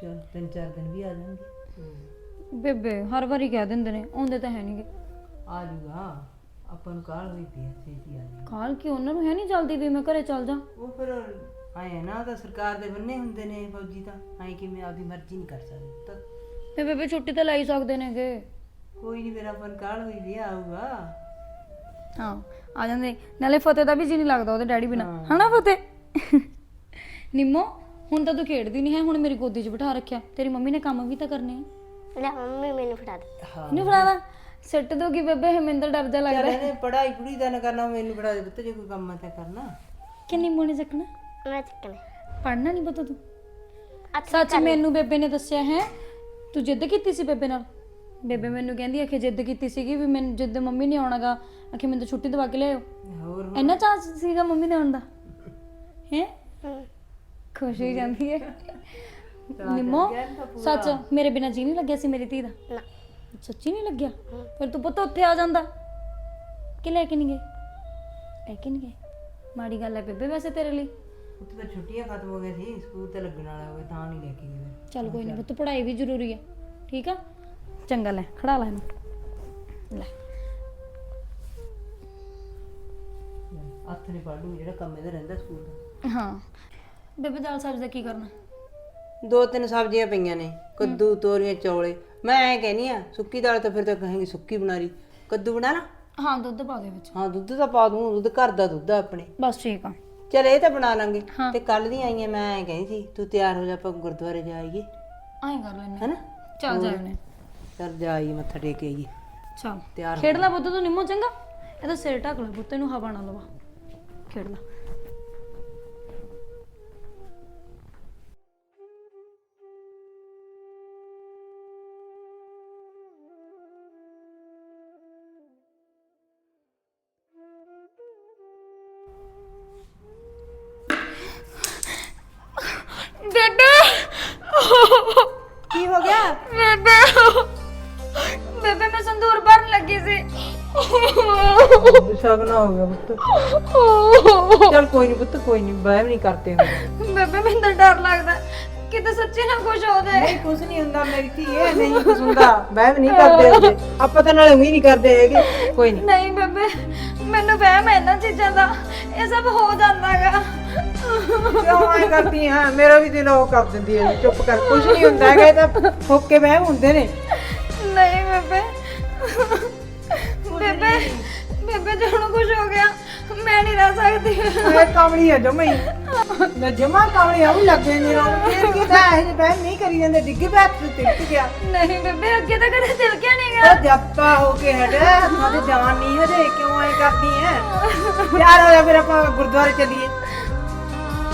ਚਲ ਤਿੰਨ ਚਾਰ ਦਿਨ ਵੀ ਆ ਜਾਣਗੇ। ਬੇਬੇ ਹਰ ਵਾਰੀ ਕਹਿ ਦਿੰਦੇ ਨੇ ਆਉਂਦੇ ਤਾਂ ਹੈ ਨਹੀਂਗੇ ਆ ਜਾਊਗਾ ਆਪਾਂ ਨੂੰ ਕਾਲ ਹੋਈ ਪਈ ਹੈ ਛੇਤੀ ਆ ਜਾਊਗਾ ਕਾਲ ਕੀ ਉਹਨਾਂ ਨੂੰ ਹੈ ਨਹੀਂ ਜਲਦੀ ਵੀ ਮੈਂ ਘਰੇ ਚੱਲ ਜਾ। ਉਹ ਫਿਰ ਆਏ ਨਾ ਉਹ ਤਾਂ ਸਰਕਾਰ ਦੇ ਬੰਨੇ ਹੁੰਦੇ ਨੇ ਫੌਜੀ ਤਾਂ ਐ ਕਿਵੇਂ ਆਪਦੀ ਮਰਜ਼ੀ ਨਹੀਂ ਕਰ ਸਕਦੇ ਤਾਂ ਤੇ ਬੇਬੇ ਛੁੱਟੀ ਤਾਂ ਲੈ ਹੀ ਸਕਦੇ ਨੇਗੇ। ਕੋਈ ਨਹੀਂ ਮੇਰਾ ਫਨ ਕਾਲ ਹੋਈ ਵੀ ਆਊਗਾ। ਹਾਂ ਆ ਜਾਂਦੇ। ਨਾਲੇ ਫਤਿਹ ਦਾ ਵੀ ਜੀ ਨਹੀਂ ਲੱਗਦਾ ਉਹਦੇ ਡੈਡੀ ਬਿਨਾ। ਹਨਾ ਫਤਿਹ? ਨਿੰਮੋ? ਹੁਣ ਤਾਂ ਤੂੰ ਖੇਡਦੀ ਨਹੀਂ ਹੈ ਹੁਣ ਮੇਰੀ ਗੋਦੀ 'ਚ ਬਿਠਾ ਰੱਖਿਆ। ਤੇਰੀ ਮੰਮੀ ਨੇ ਕੰਮ ਵੀ ਤਾਂ ਕਰਨੇ ਆ। ਲੈ ਮੰਮੀ ਮੈਨੂੰ ਫੜਾ ਦੇ। ਇਹਨੂੰ ਫੜਾਦਾ ਸਿੱਟ ਦੋਗੀ ਬੇਬੇ ਹਮਿੰਦਰ ਡਰ ਜਾ ਲੱਗਦਾ। ਇਹਨੇ ਪੜਾਈ ਪੜੂਈ ਦਾ ਨਾ ਕਰਨਾ ਮੈਨੂੰ ਫੜਾ ਦੇ ਪੁੱਤ ਜੇ ਕੋਈ ਕੰਮ ਆ ਤਾਂ ਕਰਨਾ। ਕਿ ਨਿੰਮੋ ਨੇ ਚੱਕਣਾ। ਮੈਂ ਚੱਕਣਾ। ਪੜਨਾ ਨਹੀਂ ਪਤਾ ਤੂੰ। ਅੱਛਾ ਸੱਚ ਮੈਨੂੰ ਬੇਬੇ ਨੇ ਦੱਸਿਆ ਹੈ ਤੂੰ ਜਿੱਦ ਕੀਤੀ ਸੀ ਬੇਬੇ ਨਾਲ? ਬੇਬੇ ਮੈਨੂੰ ਕਹਿੰਦੀ ਆਖੇ ਜਿੱਦ ਕੀਤੀ ਸੀਗੀ ਵੀ ਮੈਨੂੰ ਜਿੱਦ ਮੰਮੀ ਨਹੀਂ ਆਉਣਾਗਾ ਆਖੇ ਮੈਨੂੰ ਤਾਂ ਛੁੱਟੀ ਦਵਾ ਕੇ ਲਿਆਓ ਹੋਰ ਇੰਨਾ ਚਾਹ ਸੀਗਾ ਮੰਮੀ ਦੇ ਆਉਣ ਦਾ? ਹੈ? ਹਮ। ਖੁਸ਼ ਹੋਈ ਜਾਂਦੀ ਹੈ। ਨਿੰਮੋ ਸੱਚ ਮੇਰੇ ਬਿਨਾ ਜੀ ਨਹੀਂ ਲੱਗਿਆ ਸੀ ਮੇਰੀ ਧੀ ਦਾ? ਨਾ। ਸੱਚੀ ਨਹੀਂ ਲੱਗਿਆ? ਫਿਰ ਤੂੰ ਪੁੱਤ ਉੱਥੇ ਆ ਜਾਂਦਾ। ਕਿ ਲੈ ਕੇ ਨਹੀਂ ਗਏ? ਲੈ ਕੇ ਨਹੀਂ ਗਏ? ਮਾੜੀ ਗੱਲ ਹੈ ਬੇਬੇ ਵੈਸੇ ਤੇਰੇ ਲਈ। ਉੱਥੇ ਤਾਂ ਛੁੱਟੀਆਂ ਖਤਮ ਹੋ ਗਈਆਂ ਸੀ ਸਕੂਲ ਤੇ ਲੱਗਣ ਵਾਲਾ ਹੋਵੇ ਤਾਂ ਨਹੀਂ ਲੈ ਕੇ ਗਏ ਚੱਲ ਕੋਈ ਨਹੀਂ ਪੁੱਤ ਪੜ੍ਹਾਈ ਵੀ ਜ਼ਰੂਰੀ ਹੈ। ਠੀਕ ਆ? ਚੰਗਾ ਲੈ ਖੜਾ ਲੈ ਇਹਨੂੰ। ਲੈ। ਹੱਥ ਨੇ ਪੜ ਲੂ ਜਿਹੜਾ ਕੰਮ ਇਹਦਾ ਰਹਿੰਦਾ ਸਕੂਲ ਦਾ। ਹਾਂ। ਬੇਬੇ ਦਾਲ ਸਬਜ਼ੀ ਦਾ ਕੀ ਕਰਨਾ? ਦੋ ਤਿੰਨ ਸਬਜ਼ੀਆਂ ਪਈਆਂ ਨੇ ਕੱਦੂ ਤੋਰੀਆਂ ਚੌਲੇ। ਮੈਂ ਐਂ ਕਹਿਨੀ ਆ ਸੁੱਕੀ ਦਾਲ ਤਾਂ ਫਿਰ ਤਾਂ ਕਹਾਂਗੇ ਸੁੱਕੀ ਬਣਾ ਲਈ ਕੱਦੂ ਬਣਾ ਲਾ? ਹਾਂ ਦੁੱਧ ਪਾ ਦੇ ਵਿੱਚ। ਹਾਂ ਦੁੱਧ ਤਾਂ ਪਾ ਦੂੰ ਦੁੱਧ ਘਰ ਦਾ ਦੁੱਧ ਆ ਆਪਣੇ। ਬਸ ਠੀਕ ਆ। ਚਲ ਇਹ ਤਾਂ ਬਣਾ ਲਾਂਗੇ। ਤੇ ਕੱਲ ਦੀ ਆਈਆਂ ਮੈਂ ਐਂ ਕਹਿੰਦੀ ਸੀ ਤੂੰ ਤਿਆਰ ਹੋ ਜਾ ਆਪਾਂ ਗੁਰਦੁਆਰੇ ਜਾਈਏ ਆਏ ਕਰ ਲੈਣੇ ਹੈਨਾ? ਚੱਲ ਨੇ। ਚੱਲ ਜਾਈਏ ਮੱਥਾ ਟੇਕ ਕੇ ਆਈਏ। ਚੱਲ। ਤਿਆਰ ਹੋ ਖੇਡ ਲੈ ਪੁੱਤ ਤੂੰ ਨਿੰਮੋ ਚੰਗਾ? ਇਹਦਾ ਸਿਰ ਢੱਕ ਲੈ ਪੁੱਤ ਨੂੰ ਹਵਾ ਨਾ ਲਵਾ। ਖੇਡ ਲੈ। ਬੇਬੇ ਕੀ ਹੋ ਗਿਆ ਬੇਬੇ ਬੇਬੇ ਮੈਂ ਸੰਦੂਰ ਭਰਨ ਲੱਗੀ ਸੀ ਸ਼ਗਨਾ ਹੋ ਗਿਆ ਪੁੱਤ ਚਲ ਕੋਈ ਨਹੀਂ ਪੁੱਤ ਕੋਈ ਨਹੀਂ ਵਹਿਮ ਨਹੀਂ ਕਰਤੇ ਹੁੰਦੇ ਬੇਬੇ ਮੈਨੂੰ ਤਾਂ ਡਰ ਲੱਗਦਾ ਕਿਤੇ ਸੱਚੀ ਨਾ ਕੁਝ ਹੋ ਜਾਏ ਨਹੀਂ ਕੁਝ ਨਹੀਂ ਹੁੰਦਾ ਮੇਰੀ ਧੀਏ ਨਹੀਂ ਕੁਝ ਹੁੰਦਾ ਵਹਿਮ ਨਹੀਂ ਕਰਦੇ ਹੁੰਦੇ ਆਪਾਂ ਤਾਂ ਨਾਲੇ ਉਹੀ ਨਹੀਂ ਕਰਦੇ ਹੈਗੇ ਕੋਈ ਨਹੀਂ ਨਹੀਂ ਬੇਬੇ ਮੈਨੂੰ ਵਹਿਮ ਹੈ ਇਹਨਾਂ ਚੀਜ਼ਾਂ ਦਾ। ਇਹ ਸਭ ਹੋ ਜਾਂਦਾਗਾ ਕਿਉਂ ਐ ਕਰਦੀ ਹਾਂ ਮੇਰਾ ਵੀ ਦਿਲ ਉਹ ਕਰ ਦਿੰਦੀ ਹੈ ਚੁੱਪ ਕਰ। ਕੁਝ ਨਹੀਂ ਹੁੰਦਾ ਹੈਗਾ ਇਹ ਤਾਂ ਫੋਕੇ ਵਹਿਮ ਹੁੰਦੇ ਨੇ। ਨਹੀਂ ਬੇਬੇ। ਬੇਬੇ ਬੇਬੇ ਜੇ ਹੁਣ ਕੁਝ ਹੋ ਗਿਆ। ਮੈਂ ਨਹੀਂ ਰਹਿ ਸਕਦੀ। ਇਹ ਕਾਮੜੀ ਹੈ ਜਮਈ ਜਮਾ ਕਾਮੜੀ ਆ ਵੀ ਲੱਗੇ ਨੇ ਰੋ ਫੇਰ ਕਿਤਾ ਇਹ ਜੇ ਵਹਿਮ ਨਹੀਂ ਕਰੀ ਜਾਂਦੇ ਡਿੱਗੇ ਪੈ ਤੇ ਟਿਕ ਗਿਆ। ਨਹੀਂ ਬੇਬੇ ਅੱਗੇ ਤਾਂ ਕਦੇ ਦਿਲ ਕਿਆ ਨਹੀਂਗਾ ਉਹ ਜੱਪਾ ਹੋ ਕੇ ਹਟ। ਸਾਡੇ ਜਾਨ ਨਹੀਂ ਹਜੇ ਕਿਉਂ ਐ ਕਰਦੀ ਐ? ਤਿਆਰ ਹੋ ਜਾ ਫਿਰ ਆਪਾਂ ਗੁਰਦੁਆਰੇ ਚੱਲੀਏ।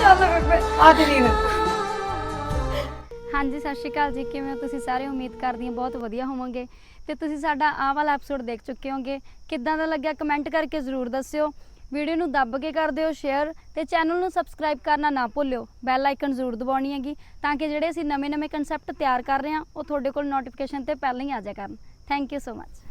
ਚੱਲ ਬੇਬੇ। ਅੱਜ ਨਹੀਂ ਫਿਰ ਹਾਂਜੀ ਸਤਿ ਸ਼੍ਰੀ ਅਕਾਲ ਜੀ। ਕਿਵੇਂ ਹੋ ਤੁਸੀਂ ਸਾਰੇ? ਉਮੀਦ ਕਰਦੀ ਹਾਂ ਬਹੁਤ ਵਧੀਆ ਹੋਵੋਗੇ। ਤੇ ਤੁਸੀਂ ਸਾਡਾ ਆਹ ਵਾਲਾ ਐਪੀਸੋਡ ਦੇਖ ਚੁੱਕੇ ਹੋਗੇ ਕਿੱਦਾਂ ਦਾ ਲੱਗਿਆ? ਕਮੈਂਟ ਕਰਕੇ ਜ਼ਰੂਰ ਦੱਸਿਓ। ਵੀਡੀਓ ਨੂੰ ਦੱਬ ਕੇ ਕਰ ਦਿਓ ਸ਼ੇਅਰ ਤੇ ਚੈਨਲ ਨੂੰ ਸਬਸਕ੍ਰਾਈਬ ਕਰਨਾ ਨਾ ਭੁੱਲਿਓ। ਬੈਲ ਆਈਕਨ ਜ਼ਰੂਰ ਦਬਾਉਣੀ ਹੈਗੀ ਤਾਂ ਕਿ ਜਿਹੜੇ ਅਸੀਂ ਨਵੇਂ-ਨਵੇਂ ਕਨਸੈਪਟ ਤਿਆਰ ਕਰ ਰਹੇ ਹਾਂ, ਉਹ ਤੁਹਾਡੇ ਕੋਲ ਨੋਟੀਫਿਕੇਸ਼ਨ ਤੇ ਪਹਿਲਾਂ ਹੀ ਆ ਜਾਇਆ ਕਰਨ। Thank you so much